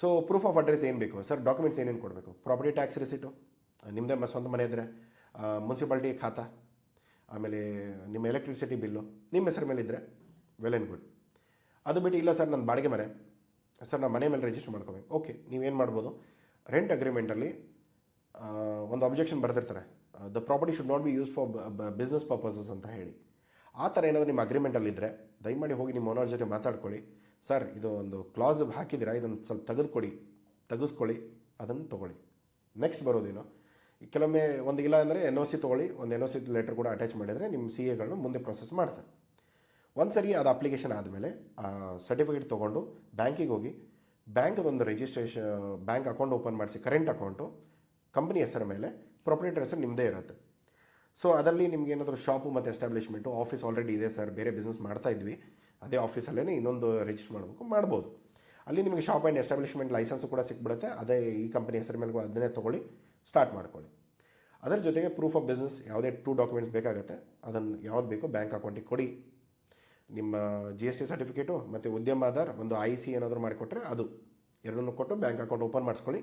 [SPEAKER 1] ಸೊ ಪ್ರೂಫ್ ಆಫ್ ಅಡ್ರೆಸ್ ಏನು ಬೇಕು? ಸರ್ ಡಾಕ್ಯುಮೆಂಟ್ಸ್ ಏನೇನು ಕೊಡಬೇಕು? ಪ್ರಾಪರ್ಟಿ ಟ್ಯಾಕ್ಸ್ ರಿಸಿಟು ನಿಮ್ಮದೇ ಮ, ಸ್ವಂತ ಮನೆ ಇದ್ದರೆ ಮುನ್ಸಿಪಾಲ್ಟಿ ಖಾತಾ, ಆಮೇಲೆ ನಿಮ್ಮ ಎಲೆಕ್ಟ್ರಿಸಿಟಿ ಬಿಲ್ಲು ನಿಮ್ಮ ಹೆಸರು ಮೇಲೆ ಇದ್ದರೆ ವೆಲ್ ಆ್ಯಂಡ್ ಗುಡ್ ಅದು ಬಿಟ್ಟು ಇಲ್ಲ ಸರ್ ನನ್ನ ಬಾಡಿಗೆ ಮನೆ. ಸರ್ ನಾನು ಮನೆ ಮೇಲೆ ರಿಜಿಸ್ಟರ್ ಮಾಡ್ಕೋಬೇಕು. ಓಕೆ ನೀವೇನು ಮಾಡ್ಬೋದು? ರೆಂಟ್ ಅಗ್ರಿಮೆಂಟಲ್ಲಿ ಒಂದು objection ಬರೆದಿರ್ತಾರೆ. The property should not be use for business purposes ಅಂತ ಹೇಳಿ. ಆ ಥರ ಏನಾದರೂ ನಿಮ್ಮ ಅಗ್ರಿಮೆಂಟಲ್ಲಿದ್ದರೆ ದಯಮಾಡಿ ಹೋಗಿ ನಿಮ್ಮ ಓನರ್ ಜೊತೆ ಮಾತಾಡ್ಕೊಳ್ಳಿ. ಸರ್, ಇದು ಒಂದು ಕ್ಲಾಸ್ ಹಾಕಿದ್ದೀರಾ? ಇದನ್ನು ಸ್ವಲ್ಪ ತೆಗೆದುಕೊಡಿ, ತೆಗೆಸ್ಕೊಳ್ಳಿ, ಅದನ್ನು ತೊಗೊಳ್ಳಿ. ನೆಕ್ಸ್ಟ್ ಬರೋದೇನು? ಕೆಲವೊಮ್ಮೆ ಒಂದು ಇಲ್ಲ ಅಂದರೆ ಎನ್ ಒ ಸಿ ತೊಗೊಳ್ಳಿ, ಒಂದು ಎನ್ ಒ ಸಿ ಲೆಟರ್ ಕೂಡ ಅಟ್ಯಾಚ್ ಮಾಡಿದರೆ ನಿಮ್ಮ ಸಿ ಎಗಳನ್ನ ಮುಂದೆ ಪ್ರೊಸೆಸ್ ಮಾಡ್ತಾರೆ. ಒಂದು ಸರಿ ಅದು ಅಪ್ಲಿಕೇಶನ್ ಆದಮೇಲೆ ಸರ್ಟಿಫಿಕೇಟ್ ತೊಗೊಂಡು ಬ್ಯಾಂಕಿಗೆ ಹೋಗಿ ಬ್ಯಾಂಕ್ದೊಂದು ರಿಜಿಸ್ಟ್ರೇಷನ್ ಬ್ಯಾಂಕ್ ಅಕೌಂಟ್ ಓಪನ್ ಮಾಡಿಸಿ ಕರೆಂಟ್ ಅಕೌಂಟು ಕಂಪ್ನಿ ಹೆಸರ ಮೇಲೆ ಪ್ರೊಪ್ರೇಟರ್ ಹೆಸರು ನಿಮ್ಮದೇ ಇರುತ್ತೆ. ಸೊ ಅದರಲ್ಲಿ ನಿಮ್ಗೆ ಏನಾದರೂ ಶಾಪು ಮತ್ತು ಎಸ್ಟಾಬ್ಲಿಷ್ಮೆಂಟು ಆಫೀಸ್ ಆಲ್ರೆಡಿ ಇದೆ ಸರ್ ಬೇರೆ ಬಿಸ್ನೆಸ್ ಮಾಡ್ತಾ ಇದ್ವಿ, ಅದೇ ಆಫೀಸಲ್ಲೇ ಇನ್ನೊಂದು ರಿಜಿಸ್ಟರ್ ಮಾಡಬೇಕು, ಮಾಡ್ಬೋದು. ಅಲ್ಲಿ ನಿಮಗೆ ಶಾಪ್ ಆ್ಯಂಡ್ ಎಸ್ಟಾಬ್ಲಿಷ್ಮೆಂಟ್ ಲೈಸೆನ್ಸ್ ಕೂಡ ಸಿಕ್ಬಿಡುತ್ತೆ, ಅದೇ ಈ ಕಂಪನಿ ಹೆಸರು ಮೇಲೆ ಅದನ್ನೇ ತೊಗೊಳ್ಳಿ ಸ್ಟಾರ್ಟ್ ಮಾಡ್ಕೊಳ್ಳಿ. ಅದರ ಜೊತೆಗೆ ಪ್ರೂಫ್ ಆಫ್ ಬಿಸ್ನೆಸ್ ಯಾವುದೇ ಟೂ ಡಾಕ್ಯುಮೆಂಟ್ಸ್ ಬೇಕಾಗುತ್ತೆ, ಅದನ್ನು ಯಾವ್ದು ಬೇಕೋ ಬ್ಯಾಂಕ್ ಅಕೌಂಟಿಗೆ ಕೊಡಿ. ನಿಮ್ಮ ಜಿ ಎಸ್ ಟಿ ಸರ್ಟಿಫಿಕೇಟು ಮತ್ತು ಉದ್ಯಮ ಆಧಾರ್, ಒಂದು ಐ ಸಿ ಏನಾದರೂ ಮಾಡಿಕೊಟ್ರೆ ಅದು. ಎರಡನ್ನೂ ಕೊಟ್ಟು ಬ್ಯಾಂಕ್ ಅಕೌಂಟ್ ಓಪನ್ ಮಾಡಿಸ್ಕೊಳ್ಳಿ.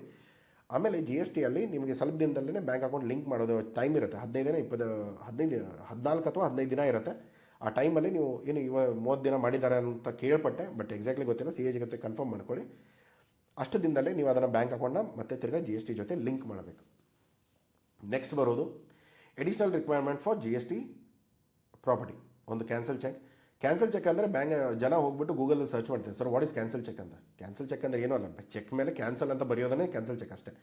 [SPEAKER 1] ಆಮೇಲೆ ಜಿ ಎಸ್ ಟಿಯಲ್ಲಿ ನಿಮಗೆ ಸ್ವಲ್ಪ ದಿನದಲ್ಲೇ ಬ್ಯಾಂಕ್ ಅಕೌಂಟ್ ಲಿಂಕ್ ಮಾಡೋದು ಟೈಮ್ ಇರುತ್ತೆ. ಹದಿನೈದು ದಿನ, ಇಪ್ಪತ್ತು, ಹದಿನೈದು, ಹದಿನಾಲ್ಕು ಅಥವಾ ಹದಿನೈದು ದಿನ ಇರುತ್ತೆ. ಆ ಟೈಮಲ್ಲಿ ನೀವು ಏನು ಇವ ಮೂವತ್ತು ದಿನ ಮಾಡಿದ್ದಾರೆ ಅಂತ ಕೇಳ್ಪಟ್ಟೆ ಬಟ್ ಎಕ್ಸಾಕ್ಟ್ಲಿ ಗೊತ್ತಿಲ್ಲ. ಸಿ ಎ ಜಿ ಜೊತೆ ಕನ್ಫರ್ಮ್ ಮಾಡ್ಕೊಳ್ಳಿ. ಅಷ್ಟು ದಿನದಲ್ಲೇ ನೀವು ಅದನ್ನು ಬ್ಯಾಂಕ್ ಅಕೌಂಟ್ನ ಮತ್ತೆ ತಿರ್ಗಾ ಜಿ ಎಸ್ ಟಿ ಜೊತೆ ಲಿಂಕ್ ಮಾಡಬೇಕು. ನೆಕ್ಸ್ಟ್ ಬರೋದು additional requirement for G S T property ಒಂದು ಕ್ಯಾನ್ಸಲ್ ಚೆಕ್ ಕ್ಯಾನ್ಸಲ್ ಚೆಕ್ ಅಂದರೆ ಬ್ಯಾಂಕ್ ಜನ ಹೋಗ್ಬಿಟ್ಟು ಗೂಗಲಲ್ಲಿ ಸರ್ಚ್ ಮಾಡ್ತಾರೆ. Sir what is cancel cheque ಅಂತ? ಕ್ಯಾನ್ಸಲ್ ಚೆಕ್ ಅಂದರೆ ಏನೂ ಅಲ್ಲ. ಚೆಕ್ ಮೇಲೆ ಕ್ಯಾನ್ಸಲ್ ಅಂತ ಬರೆಯೋದನ್ನೇ ಕ್ಯಾನ್ಸಲ್ ಚೆಕ್ ಅಷ್ಟೇ.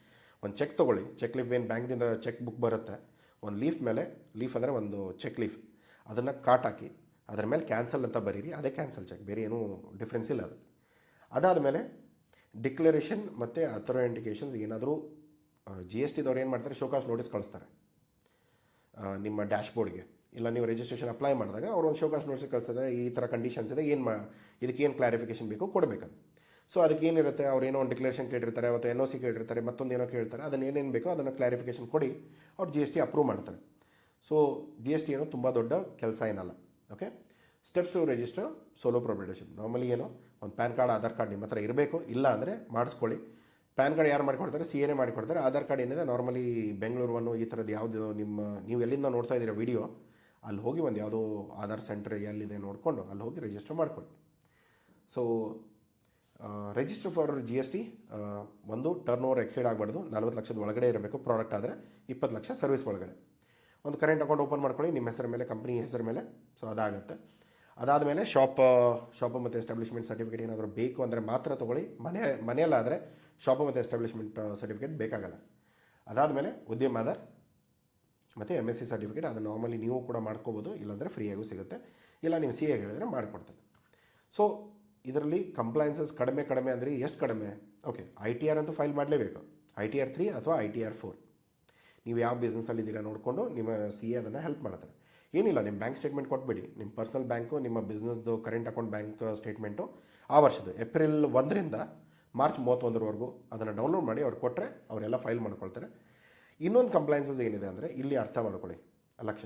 [SPEAKER 1] ಒಂದು ಚೆಕ್ ತೊಗೊಳ್ಳಿ. ಚೆಕ್ ಲೀಫ್ ಏನು ಬ್ಯಾಂಕ್ದಿಂದ ಚೆಕ್ ಬುಕ್ ಬರುತ್ತೆ. ಒಂದು ಲೀಫ್ ಮೇಲೆ ಲೀಫ್ ಅಂದರೆ ಒಂದು ಚೆಕ್ ಲೀಫ್ ಅದನ್ನು ಕಾಟ್ ಹಾಕಿ, ಅದರ ಮೇಲೆ ಕ್ಯಾನ್ಸಲ್ ಅಂತ ಬರೀರಿ, ಅದೇ ಕ್ಯಾನ್ಸಲ್ ಚೆಕ್ ಬೇರೆ ಏನೂ ಡಿಫ್ರೆನ್ಸ್ ಇಲ್ಲ ಅದು. ಅದಾದಮೇಲೆ ಡಿಕ್ಲರೇಷನ್ ಮತ್ತು ಇಂಡಿಕೇಷನ್ಸ್ ಏನಾದರೂ ಜಿ ಎಸ್ ಟಿದವ್ರು ಏನು ಮಾಡ್ತಾರೆ? ಶೋಕಾಸ್ ನೋಟಿಸ್ ಕಳಿಸ್ತಾರೆ. ನಿಮ್ಮ ಡ್ಯಾಶ್ಬೋರ್ಡ್ಗೆ ಇಲ್ಲ ನೀವು ರಿಜಿಸ್ಟ್ರೇಷನ್ ಅಪ್ಲೈ ಮಾಡಿದಾಗ ಅವ್ರು ಒಂದು ಶೋಕಾಸ್ ನೋಟಿಸ್ ಕಳಿಸಿದ್ರೆ ಈ ಥರ ಕಂಡೀಷನ್ಸ್ ಇದೆ, ಏನು ಮಾ, ಇದಕ್ಕೆ ಏನು ಕ್ಲಾರಿಫಿಕೇಷನ್ ಬೇಕು ಕೊಡಬೇಕಂತ ಸೊ ಅದಕ್ಕೆ ಏನಿರುತ್ತೆ, ಅವ್ರು ಏನೋ ಒಂದು ಡಿಕ್ಲರೇಷನ್ ಕೇಳಿರ್ತಾರೆ ಮತ್ತು ಎನ್ ಒ ಸಿ ಕೇಳಿರ್ತಾರೆ, ಮತ್ತೊಂದು ಏನೋ ಕೇಳ್ತಾರೆ, ಅದನ್ನು ಏನೇನು ಬೇಕೋ ಅದನ್ನು ಕ್ಲಾರಿಫಿಕೇಷನ್ ಕೊಡಿ, ಅವ್ರು ಜಿ ಎಸ್ ಟಿ ಅಪ್ರೂವ್ ಮಾಡ್ತಾರೆ. ಸೊ ಜಿ ಎಸ್ ಟಿ ಏನೋ ತುಂಬ ದೊಡ್ಡ ಕೆಲಸ ಏನಲ್ಲ okay steps to register solo proprietorship normally ಏನೋ, ಒಂದು ಪ್ಯಾನ್ ಕಾರ್ಡ್ ಆಧಾರ್ ಕಾರ್ಡ್ ನಿಮ್ಮ ಹತ್ರ ಇರಬೇಕು, ಇಲ್ಲ ಅಂದರೆ ಮಾಡಿಸ್ಕೊಳ್ಳಿ. ಪ್ಯಾನ್ ಕಾರ್ಡ್ ಯಾರು ಮಾಡಿಕೊಡ್ತಾರೆ ಸಿ ಎನೇ ಮಾಡಿಕೊಡ್ತಾರೆ, ಆಧಾರ್ ಕಾರ್ಡ್ ಏನಿದೆ ನಾರ್ಮಲಿ ಬೆಂಗಳೂರು ಒನ್ನು ಈ ಥರದ್ದು ಯಾವುದು, ನಿಮ್ಮ, ನೀವು ಎಲ್ಲಿಂದ ನೋಡ್ತಾ ಇದ್ದೀರಾ ವಿಡಿಯೋ ಅಲ್ಲಿ ಹೋಗಿ ಒಂದು ಯಾವುದೋ ಆಧಾರ್ ಸೆಂಟರ್ ಎಲ್ಲಿದೆ ನೋಡಿಕೊಂಡು ಅಲ್ಲಿ ಹೋಗಿ ರಿಜಿಸ್ಟರ್ ಮಾಡ್ಕೊಳ್ಳಿ. So register for G S T ಒಂದು ಟರ್ನ್ ಓವರ್ ಎಕ್ಸೈಡ್ ಆಗಬಾರ್ದು. ನಲ್ವತ್ತು ಲಕ್ಷದ ಒಳಗಡೆ ಇರಬೇಕು ಪ್ರಾಡಕ್ಟ್ ಆದರೆ ಇಪ್ಪತ್ತು ಲಕ್ಷ ಸರ್ವಿಸ್ ಒಳಗಡೆ. ಒಂದು ಕರೆಂಟ್ ಅಕೌಂಟ್ ಓಪನ್ ಮಾಡ್ಕೊಳ್ಳಿ, ನಿಮ್ಮ ಹೆಸರ ಮೇಲೆ ಕಂಪ್ನಿ ಹೆಸರ ಮೇಲೆ. ಸೊ ಅದಾಗುತ್ತೆ. ಅದಾದಮೇಲೆ ಶಾಪ್ ಶಾಪ್ ಮತ್ತು ಎಸ್ಟಾಬ್ಲಿಷ್ಮೆಂಟ್ ಸರ್ಟಿಫಿಕೇಟ್ ಏನಾದರೂ ಬೇಕು ಅಂದರೆ ಮಾತ್ರ ತೊಗೊಳ್ಳಿ. ಮನೆ, ಮನೆಯಲ್ಲಾದರೆ ಶಾಪ್ ಮತ್ತು ಎಸ್ಟಾಬ್ಲಿಷ್ಮೆಂಟ್ ಸರ್ಟಿಫಿಕೇಟ್ ಬೇಕಾಗಲ್ಲ. ಅದಾದಮೇಲೆ ಉದ್ಯಮ ಆಧಾರ್ ಮತ್ತು ಎಂ ಎಸ್ ಸಿ ಸರ್ಟಿಫಿಕೇಟ್ ಅದು ನಾರ್ಮಲಿ ನೀವು ಕೂಡ ಮಾಡ್ಕೋಬೋದು, ಇಲ್ಲಾಂದರೆ ಫ್ರೀಯಾಗೂ ಸಿಗುತ್ತೆ. ಇಲ್ಲ, ನೀವು ಸಿ ಎ ಹೇಳಿದ್ರೆ ಮಾಡಿಕೊಡ್ತಾರೆ ಸೊ ಇದರಲ್ಲಿ ಕಂಪ್ಲೈನ್ಸಸ್ ಕಡಿಮೆ ಕಡಿಮೆ ಅಂದರೆ ಎಷ್ಟು ಕಡಿಮೆ? ಓಕೆ ಐ ಟಿ ಆರ್ ಅಂತೂ ಫೈಲ್ ಮಾಡಲೇಬೇಕು. ಐ ಟಿ ಆರ್ ತ್ರೀ ಅಥವಾ ಐ ಟಿ ಆರ್ ಫೋರ್ ನೀವು ಯಾವ ಬಿಸ್ನೆಸ್ಸಲ್ಲಿ ಇದ್ದೀರಾ ನೋಡಿಕೊಂಡು ನಿಮ್ಮ ಸಿ ಎ ಅದನ್ನು ಹೆಲ್ಪ್ ಮಾಡ್ತಾರೆ. ಏನಿಲ್ಲ ನಿಮ್ಮ ಬ್ಯಾಂಕ್ ಸ್ಟೇಟ್ಮೆಂಟ್ ಕೊಟ್ಬಿಡಿ. ನಿಮ್ಮ ಪರ್ಸ್ನಲ್ ಬ್ಯಾಂಕು ನಿಮ್ಮ ಬಿಸ್ನೆಸ್ದು ಕರೆಂಟ್ ಅಕೌಂಟ್ ಬ್ಯಾಂಕ್ ಸ್ಟೇಟ್ಮೆಂಟು ಆ ವರ್ಷದ್ದು ಏಪ್ರಿಲ್ ಒಂದರಿಂದ ಮಾರ್ಚ್ ಮೂವತ್ತೊಂದರವರೆಗೂ ಅದನ್ನು ಡೌನ್ಲೋಡ್ ಮಾಡಿ ಅವ್ರು ಕೊಟ್ಟರೆ ಅವರೆಲ್ಲ ಫೈಲ್ ಮಾಡ್ಕೊಳ್ತಾರೆ. ಇನ್ನೊಂದು ಕಂಪ್ಲೈನ್ಸಸ್ ಏನಿದೆ ಅಂದರೆ ಇಲ್ಲಿ ಅರ್ಥ ಮಾಡ್ಕೊಳ್ಳಿ. Lakh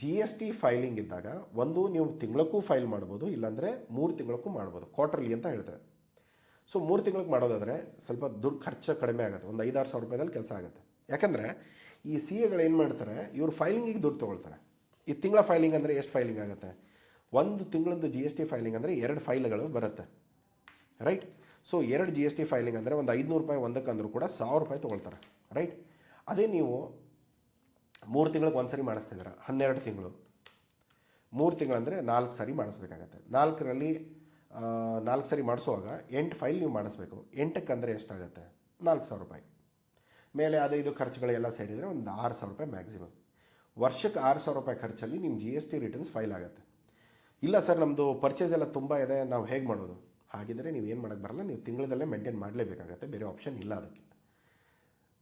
[SPEAKER 1] G S T filing ಇದ್ದಾಗ ಒಂದು ನೀವು ತಿಂಗಳಕ್ಕೂ ಫೈಲ್ ಮಾಡ್ಬೋದು, ಇಲ್ಲಾಂದರೆ ಮೂರು ತಿಂಗಳಕ್ಕೂ ಮಾಡ್ಬೋದು ಕ್ವಾರ್ಟರ್ಲಿ ಅಂತ ಹೇಳ್ತೇವೆ ಸೊ ಮೂರು ತಿಂಗಳಿಗೆ ಮಾಡೋದಾದರೆ ಸ್ವಲ್ಪ ದುಡ್ಡು ಖರ್ಚು ಕಡಿಮೆ ಆಗುತ್ತೆ, ಒಂದು ಐದಾರು ಸಾವಿರ ರೂಪಾಯಿದಲ್ಲಿ ಕೆಲಸ ಆಗುತ್ತೆ. ಯಾಕಂದರೆ ಈ ಸಿ ಎಗಳು ಏನು ಮಾಡ್ತಾರೆ, ಇವರು ಫೈಲಿಂಗಿಗೆ ದುಡ್ಡು ತೊಗೊಳ್ತಾರೆ. ಈ ತಿಂಗಳ ಫೈಲಿಂಗ್ ಅಂದರೆ ಎಷ್ಟು ಫೈಲಿಂಗ್ ಆಗುತ್ತೆ? ಒಂದು ತಿಂಗಳದ್ದು ಜಿ ಎಸ್ ಟಿ ಫೈಲಿಂಗ್ ಅಂದರೆ ಎರಡು ಫೈಲ್ಗಳು ಬರುತ್ತೆ. ರೈಟ್ ಸೊ ಎರಡು ಜಿ ಎಸ್ ಟಿ ಫೈಲಿಂಗ್ ಅಂದರೆ ಒಂದು ಐದುನೂರು ರೂಪಾಯಿ ಒಂದಕ್ಕೆ ಅಂದರೂ ಕೂಡ ಸಾವಿರ ರೂಪಾಯಿ ತೊಗೊಳ್ತಾರೆ. ರೈಟ್ ಅದೇ ನೀವು ಮೂರು ತಿಂಗಳಿಗೆ ಒಂದು ಸರಿ ಮಾಡಿಸ್ತಿದ್ದೀರ ಹನ್ನೆರಡು ತಿಂಗಳು. ಮೂರು ತಿಂಗಳು ಅಂದರೆ ನಾಲ್ಕು ಸರಿ ಮಾಡಿಸ್ಬೇಕಾಗತ್ತೆ. ನಾಲ್ಕರಲ್ಲಿ ನಾಲ್ಕು ಸರಿ ಮಾಡಿಸುವಾಗ ಎಂಟು ಫೈಲ್ ನೀವು ಮಾಡಿಸ್ಬೇಕು. ಎಂಟಕ್ಕೆ ಅಂದರೆ ಎಷ್ಟಾಗುತ್ತೆ? ನಾಲ್ಕು ಸಾವಿರ ರೂಪಾಯಿ. ಮೇಲೆ ಅದೇ ಇದು ಖರ್ಚುಗಳೆಲ್ಲ ಸೇರಿದರೆ ಒಂದು ಆರು ಸಾವಿರ ರೂಪಾಯಿ ಮ್ಯಾಕ್ಸಿಮಮ್ ವರ್ಷಕ್ಕೆ ಆರು ಸಾವಿರ ರೂಪಾಯಿ ಖರ್ಚಲ್ಲಿ ನಿಮ್ಮ G S T returns file ಆಗುತ್ತೆ. ಇಲ್ಲ ಸರ್ ನಮ್ಮದು ಪರ್ಚೇಸ್ ಎಲ್ಲ ತುಂಬ ಇದೆ, ನಾವು ಹೇಗೆ ಮಾಡೋದು? ಹಾಗಿದ್ದರೆ ನೀವು ಏನು ಮಾಡೋಕ್ಕೆ ಬರಲ್ಲ, ನೀವು ತಿಂಗಳದಲ್ಲೇ ಮೇಂಟೈನ್ ಮಾಡಲೇಬೇಕಾಗತ್ತೆ, ಬೇರೆ ಆಪ್ಷನ್ ಇಲ್ಲ ಅದಕ್ಕೆ.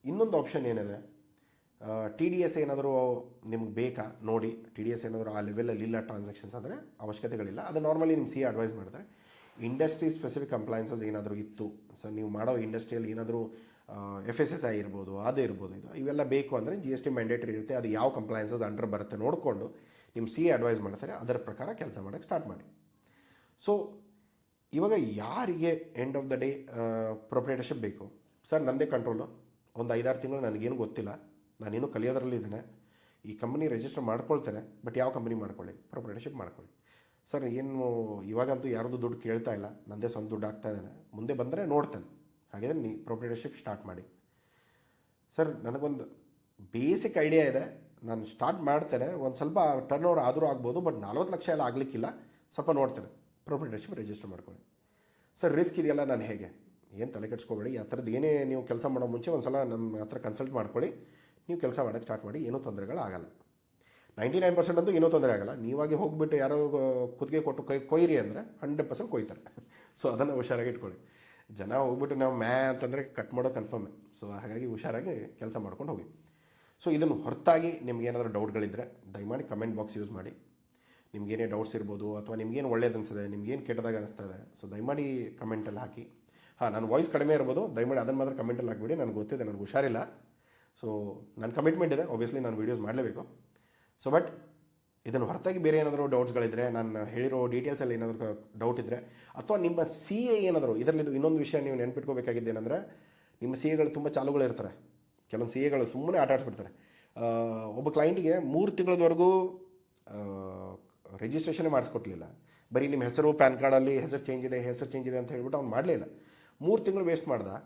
[SPEAKER 1] ಇನ್ನೊಂದು ಆಪ್ಷನ್ ಏನಿದೆ? ಟಿ ಡಿ ಎಸ್ ಏನಾದರೂ ನಿಮ್ಗೆ ಬೇಕಾ? ನೋಡಿ ಟಿ ಡಿ ಎಸ್ ಏನಾದರೂ ಆ ಲೆವೆಲಲ್ಲಿ ಇಲ್ಲ ಟ್ರಾನ್ಸಾಕ್ಷನ್ಸ್ ಅಂದರೆ ಅವಶ್ಯಕತೆಗಳಿಲ್ಲ. ಅದು ನಾರ್ಮಲಿ ನಿಮ್ಮ ಸಿ ಅಡ್ವೈಸ್ ಮಾಡ್ತಾರೆ. ಇಂಡಸ್ಟ್ರಿ ಸ್ಪೆಸಿಫಿಕ್ ಕಂಪ್ಲೈನ್ಸಸ್ ಏನಾದರೂ ಇತ್ತು. ಸೊ ನೀವು ಮಾಡೋ ಇಂಡಸ್ಟ್ರಿಯಲ್ಲಿ ಏನಾದರೂ ಎಫ್ ಎಸ್ ಎಸ್ ಐ ಇರ್ಬೋದು, ಅದೇ ಇರ್ಬೋದು, ಇದು ಇವೆಲ್ಲ ಬೇಕು ಅಂದರೆ ಜಿ ಎಸ್ ಟಿ ಮ್ಯಾಂಡೇಟ್ರಿ ಇರುತ್ತೆ. ಅದು ಯಾವ ಕಂಪ್ಲೈನ್ಸಸ್ ಅಂಡರ್ ಬರುತ್ತೆ ನೋಡಿಕೊಂಡು ನಿಮ್ಮ ಸಿ ಅಡ್ವೈಸ್ ಮಾಡ್ತಾರೆ. ಅದರ ಪ್ರಕಾರ ಕೆಲಸ ಮಾಡೋಕ್ಕೆ ಸ್ಟಾರ್ಟ್ ಮಾಡಿ. ಸೊ ಇವಾಗ ಯಾರಿಗೆ end of the day proprietorship ಬೇಕು? ಸರ್ ನನ್ನದೇ ಕಂಟ್ರೋಲು ಒಂದು ಐದಾರು ತಿಂಗಳು ನನಗೇನು ಗೊತ್ತಿಲ್ಲ. ನಾನೇನು ಕಲಿಯೋದ್ರಲ್ಲಿದ್ದೇನೆ ಈ ಕಂಪ್ನಿ ರಿಜಿಸ್ಟರ್ ಮಾಡ್ಕೊಳ್ತೇನೆ ಬಟ್ ಯಾವ ಕಂಪ್ನಿ ಮಾಡ್ಕೊಳ್ಳಿ? ಪ್ರೊಪ್ರೇಟರ್ಶಿಪ್ ಮಾಡ್ಕೊಳ್ಳಿ. ಸರ್, ಏನು ಇವಾಗಂತೂ ಯಾರ್ದು ದುಡ್ಡು ಕೇಳ್ತಾ ಇಲ್ಲ. ನನ್ನದೇ ಸ್ವಂತ ದುಡ್ಡು ಆಗ್ತಾ ಇದ್ದಾನೆ. ಮುಂದೆ ಬಂದರೆ ನೋಡ್ತೇನೆ. ಹಾಗಿದ್ರೆ ನೀ ಪ್ರೊಪ್ರೇಟರ್ಶಿಪ್ ಸ್ಟಾರ್ಟ್ ಮಾಡಿ. ಸರ್, ನನಗೊಂದು ಬೇಸಿಕ್ ಐಡಿಯಾ ಇದೆ. ನಾನು ಸ್ಟಾರ್ಟ್ ಮಾಡ್ತೇನೆ. ಒಂದು ಸ್ವಲ್ಪ ಟರ್ನ್ ಓವರ್ ಆದರೂ ಆಗ್ಬೋದು ಬಟ್ ನಲ್ವತ್ತು ಲಕ್ಷ ಎಲ್ಲ ಆಗಲಿಕ್ಕಿಲ್ಲ. ಸ್ವಲ್ಪ ನೋಡ್ತೇನೆ. ಪ್ರೊಪ್ರೇಟರ್ಶಿಪ್ ರಿಜಿಸ್ಟರ್ ಮಾಡ್ಕೊಳ್ಳಿ. ಸರ್ ರಿಸ್ಕ್ ಇದೆಯಲ್ಲ, ನಾನು ಹೇಗೆ? ಏನು ತಲೆ ಕೆಡಿಸ್ಕೊಬೇಡಿ. ಆ ಥರದ್ದು ಏನೇ ನೀವು ಕೆಲಸ ಮಾಡೋ ಮುಂಚೆ ಒಂದು ಸಲ ನಮ್ಮ ಹತ್ರ ಕನ್ಸಲ್ಟ್ ಮಾಡ್ಕೊಳ್ಳಿ. ನೀವು ಕೆಲಸ ಮಾಡೋಕ್ಕೆ ಸ್ಟಾರ್ಟ್ ಮಾಡಿ, ಏನೂ ತೊಂದರೆಗಳಾಗಲ್ಲ ನೈಂಟಿ ನೈನ್ ಪರ್ಸೆಂಟ್ ಅಂತೂ ಏನೂ ತೊಂದರೆ ಆಗಲ್ಲ. ನೀವಾಗೆ ಹೋಗಿಬಿಟ್ಟು ಯಾರೋ ಕುತ್ತಿಗೆ ಕೊಟ್ಟು ಕೈ, ಕೊಯ್ರಿ ಅಂದರೆ ಹಂಡ್ರೆಡ್ ಪರ್ಸೆಂಟ್ ಕೊಯ್ತಾರೆ. ಸೊ ಅದನ್ನು ಹುಷಾರಾಗಿ ಇಟ್ಕೊಳ್ಳಿ. ಜನ ಹೋಗ್ಬಿಟ್ಟು ನಾವು ಮ್ಯಾ ಅಂತಂದರೆ ಕಟ್ ಮಾಡೋ ಕನ್ಫರ್ಮ್. ಸೊ ಹಾಗಾಗಿ ಹುಷಾರಾಗಿ ಕೆಲಸ ಮಾಡ್ಕೊಂಡು ಹೋಗಿ. ಸೊ ಇದನ್ನು ಹೊರತಾಗಿ ನಿಮ್ಗೆ ಏನಾದರೂ ಡೌಟ್ಗಳಿದ್ದರೆ ದಯಮಾಡಿ ಕಮೆಂಟ್ ಬಾಕ್ಸ್ ಯೂಸ್ ಮಾಡಿ. ನಿಮ್ಗೇನೇ ಡೌಟ್ಸ್ ಇರ್ಬೋದು ಅಥವಾ ನಿಮ್ಗೇನು ಒಳ್ಳೇದು ಅನಿಸ್ತದೆ ನಿಮ್ಗೇನು ಕೆಟ್ಟದಾಗ ಅನಿಸ್ತದೆ ಸೊ ದಯಮಾಡಿ ಕಮೆಂಟಲ್ಲಿ ಹಾಕಿ. ಹಾಂ, ನನ್ನ ವಾಯ್ಸ್ ಕಡಿಮೆ ಇರ್ಬೋದು. ದಯಮಾಡಿ ಅದನ್ನು ಮಾತ್ರ ಕಮೆಂಟಲ್ಲಿ ಹಾಕ್ಬಿಡಿ. ನನಗೆ ಗೊತ್ತಿದೆ, ನನಗೆ ಹುಷಾರಿಲ್ಲ. ಸೊ ನನ್ನ ಕಮಿಟ್ಮೆಂಟ್ ಇದೆ. ಒಬ್ವಿಯಸ್ಲಿ ನಾನು ವೀಡಿಯೋಸ್ ಮಾಡಲೇಬೇಕು. ಸೊ ಬಟ್ ಇದನ್ನು ಹೊರತಾಗಿ ಬೇರೆ ಏನಾದರೂ ಡೌಟ್ಸ್ಗಳಿದ್ರೆ ನಾನು ಹೇಳಿರೋ ಡೀಟೇಲ್ಸ್ ಡೀಟೇಲ್ಸಲ್ಲಿ ಏನಾದರೂ ಡೌಟ್ ಇದ್ದರೆ ಅಥವಾ ನಿಮ್ಮ ಸಿ ಎ ಏನಾದರೂ ಇದರಲ್ಲಿ ಇನ್ನೊಂದು ವಿಷಯ ನೀವು ನೆನ್ಪಿಟ್ಕೋಬೇಕಾಗಿದ್ದೇನೆಂದರೆ ನಿಮ್ಮ ಸಿ ಎಗಳು ತುಂಬ ಚಾಲುಗಳಿರ್ತಾರೆ ಕೆಲವೊಂದು ಸಿ ಎಗಳು ಸುಮ್ಮನೆ ಆಟ ಆಡಿಸ್ಬಿಡ್ತಾರೆ. ಒಬ್ಬ ಕ್ಲೈಂಟಿಗೆ ಮೂರು ತಿಂಗಳವರೆಗೂ ರಿಜಿಸ್ಟ್ರೇಷನ್ ಮಾಡಿಸ್ಕೊಟ್ಲಿಲ್ಲ. ಬರೀ ನಿಮ್ಮ ಹೆಸರು, ಪ್ಯಾನ್ ಕಾರ್ಡಲ್ಲಿ ಹೆಸರು ಚೇಂಜ್ ಇದೆ, ಹೆಸರು ಚೇಂಜ್ ಇದೆ ಅಂತ ಹೇಳ್ಬಿಟ್ಟು ಅವ್ನು ಮಾಡಲಿಲ್ಲ ಮೂರು ತಿಂಗಳು ವೇಸ್ಟ್ ಮಾಡ್ದೆ.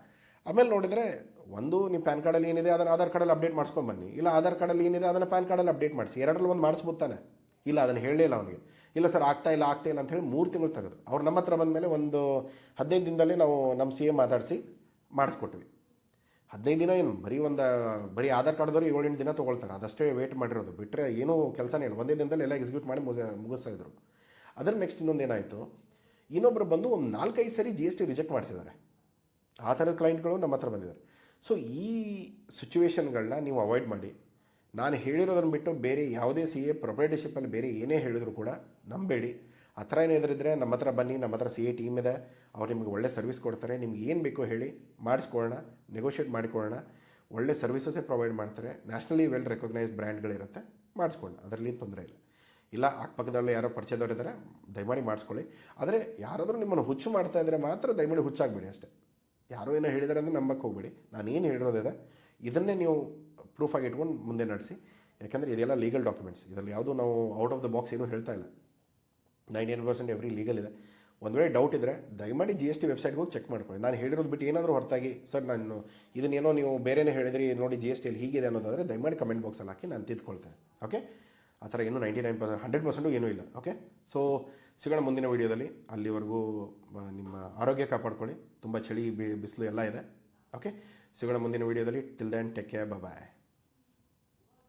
[SPEAKER 1] ಆಮೇಲೆ ನೋಡಿದರೆ ಒಂದು ನಿಮ್ಮ ಪ್ಯಾನ್ ಕಾರ್ಡಲ್ಲಿ ಏನಿದೆ ಅದನ್ನು ಆಧಾರ್ ಕಾರ್ಡಲ್ಲಿ ಅಪ್ಡೇಟ್ ಮಾಡ್ಸ್ಕೊಂಡು ಬನ್ನಿ. ಇಲ್ಲ ಆಧಾರ್ ಕಾರ್ಡಲ್ಲಿ ಏನಿದೆ ಅದನ್ನು ಪ್ಯಾನ್ ಕಾರ್ಡಲ್ಲಿ ಅಪ್ಡೇಟ್ ಮಾಡಿಸಿ. ಎರಡರಲ್ಲಿ ಒಂದು ಮಾಡಿಸ್ಬೋದು ತಾನೆ. ಇಲ್ಲ, ಅದನ್ನು ಇಲ್ಲ ಅವನಿಗೆ. ಇಲ್ಲ ಸರ್, ಆಗ್ತಾ ಇಲ್ಲ ಆಗ್ತಾ ಇಲ್ಲ ಹೇಳಿ ಮೂರು ತಿಂಗಳು ತೆಗೆದು. ಅವ್ರು ನಮ್ಮ ಹತ್ರ ಬಂದ ಮೇಲೆ ಒಂದು ಹದಿನೈದು ದಿನದಲ್ಲಿ ನಾವು ನಮ್ಮ ಸಿ ಎಂ ಮಾತಾಡಿಸಿ ಮಾಡಿಸ್ಕೊಟ್ವಿ. ಹದಿನೈದು ದಿನ ಏನು, ಬರೀ ಒಂದು, ಬರೀ ಆಧಾರ್ ಕಾರ್ಡ್ದವ್ರು ಏಳೆಂಟು ದಿನ ತೊಗೊಳ್ತಾರೆ. ಅದಷ್ಟೇ ವೇಟ್ ಮಾಡಿರೋದು. ಬಿಟ್ಟರೆ ಏನೂ ಕೆಲಸನೇ ಇಲ್ಲ. ಒಂದೇ ದಿನದಲ್ಲಿ ಎಲ್ಲ ಎಕ್ಸಿಕ್ಯೂಟ್ ಮಾಡಿ ಮುಗ, ಮುಗಿಸ್ತಾ ಇದ್ರು. ಅದರ ನೆಕ್ಸ್ಟ್ ಇನ್ನೊಂದು ಏನಾಯಿತು? ಇನ್ನೊಬ್ಬರು ಬಂದು ಒಂದು ನಾಲ್ಕೈದು ಸರಿ ಜಿ ಎಸ್ ಟಿ ರಿಜೆಕ್ಟ್ ಮಾಡಿಸಿದ್ದಾರೆ. ಆ ಥರದ ಕ್ಲೈಂಟ್ಗಳು ನಮ್ಮ ಹತ್ರ ಬಂದಿದ್ದಾರೆ. ಸೊ ಈ ಸಿಚುವೇಷನ್ಗಳನ್ನ ನೀವು ಅವಾಯ್ಡ್ ಮಾಡಿ. ನಾನು ಹೇಳಿರೋದನ್ನು ಬಿಟ್ಟು ಬೇರೆ ಯಾವುದೇ ಸಿ ಎ ಪ್ರೊಪ್ರೈಟರ್ಶಿಪ್ಪಲ್ಲಿ ಬೇರೆ ಏನೇ ಹೇಳಿದ್ರು ಕೂಡ ನಂಬೇಡಿ. ಆ ಥರ ಏನಾದ್ರಿದ್ರೆ ನಮ್ಮ ಹತ್ರ ಬನ್ನಿ, ನಮ್ಮ ಹತ್ರ ಸಿ ಎ ಟೀಮ್ ಇದೆ. ಅವ್ರು ನಿಮಗೆ ಒಳ್ಳೆ ಸರ್ವಿಸ್ ಕೊಡ್ತಾರೆ. ನಿಮ್ಗೆ ಏನು ಬೇಕೋ ಹೇಳಿ ಮಾಡಿಸ್ಕೊಳ್ಳೋಣ ನೆಗೋಷಿಯೇಟ್ ಮಾಡಿಕೊಳ್ಳೋಣ. ಒಳ್ಳೆ ಸರ್ವಿಸಸ್ಸೇ ಪ್ರೊವೈಡ್ ಮಾಡ್ತಾರೆ. ನ್ಯಾಷನಲಿ ವೆಲ್ ರೆಕಗ್ನೈಸ್ಡ್ ಬ್ರ್ಯಾಂಡ್ಗಳಿರುತ್ತೆ ಮಾಡಿಸ್ಕೊಳ್ಳೋಣ. ಅದರಲ್ಲಿ ತೊಂದರೆ ಇಲ್ಲ. ಇಲ್ಲ ಅಕ್ಕಪಕ್ಕದಲ್ಲಿ ಯಾರೋ ಪರಿಚಯದವರಿದ್ದಾರೆ. ದಯಮಾಡಿ ಮಾಡಿಸ್ಕೊಳ್ಳಿ. ಆದರೆ ಯಾರಾದರೂ ನಿಮ್ಮನ್ನು ಹುಚ್ಚು ಮಾಡ್ತಾ ಇದ್ದರೆ ಮಾತ್ರ ದಯಮಾಡಿ ಹುಚ್ಚಾಗಬೇಡಿ ಅಷ್ಟೇ. ಯಾರೋ ಏನೋ ಹೇಳಿದ್ದಾರೆ ಅಂದರೆ ನಂಬಕ್ಕೆ ಹೋಗ್ಬೇಡಿ. ನಾನು ಏನು ಹೇಳಿರೋದಿದೆ, ಇದನ್ನೇ ನೀವು ಪ್ರೂಫಾಗಿ ಇಟ್ಕೊಂಡು ಮುಂದೆ ನಡೆಸಿ. ಯಾಕೆಂದರೆ ಇದೆಲ್ಲ ಲೀಗಲ್ ಡಾಕ್ಯುಮೆಂಟ್ಸ್ ಇದರಲ್ಲಿ ಯಾವುದು ನಾವು ಔಟ್ ಆಫ್ ದ ಬಾಕ್ಸ್ ಏನೂ ಹೇಳ್ತಾ ಇಲ್ಲ. ನೈಂಟಿ ಪರ್ಸೆಂಟ್ ಎವ್ರಿ ಲೀಗಲ್ ಇದೆ. ಒಂದು ವೇಳೆ ಡೌಟ್ ಇದ್ದರೆ ದಯಮಾಡಿ ಜಿ ಎಸ್ ಟಿ ವೆಬ್ಸೈಟ್ಗೆ ಹೋಗಿ ಚೆಕ್ ಮಾಡ್ಕೊಳ್ಳಿ. ನಾನು ಹೇಳಿರೋದು ಬಿಟ್ಟು ಏನಾದರೂ ಹೊರತಾಗಿ, ಸರ್, ನಾನು ಇದನ್ನೇನೋ ನೀವು ಬೇರೆನೇ ಹೇಳಿದ್ರಿ, ನೋಡಿ ಜಿ ಎಸ್ ಟಿಯಲ್ಲಿ ಹೀಗಿದೆ ಅನ್ನೋದಾದರೆ ದಯಮಾಡಿ ಕಮೆಂಟ್ ಬಾಕ್ಸಲ್ಲಿ ಹಾಕಿ ನಾನು ತಿದ್ಕೊಳ್ತೇನೆ. ಓಕೆ ಆ ಥರ ಏನೂ ninety nine percent hundred percent ಏನೂ ಇಲ್ಲ. ಓಕೆ ಸೊ ಸಿಗೋಣ ಮುಂದಿನ ವೀಡಿಯೋದಲ್ಲಿ. ಅಲ್ಲಿವರೆಗೂ ನಿಮ್ಮ ಆರೋಗ್ಯ ಕಾಪಾಡ್ಕೊಳ್ಳಿ. ತುಂಬ ಚಳಿ ಬಿಸಿಲು ಎಲ್ಲ ಇದೆ. ಓಕೆ ಸಿಗೋಣ ಮುಂದಿನ ವೀಡಿಯೋದಲ್ಲಿ. Till then take care bye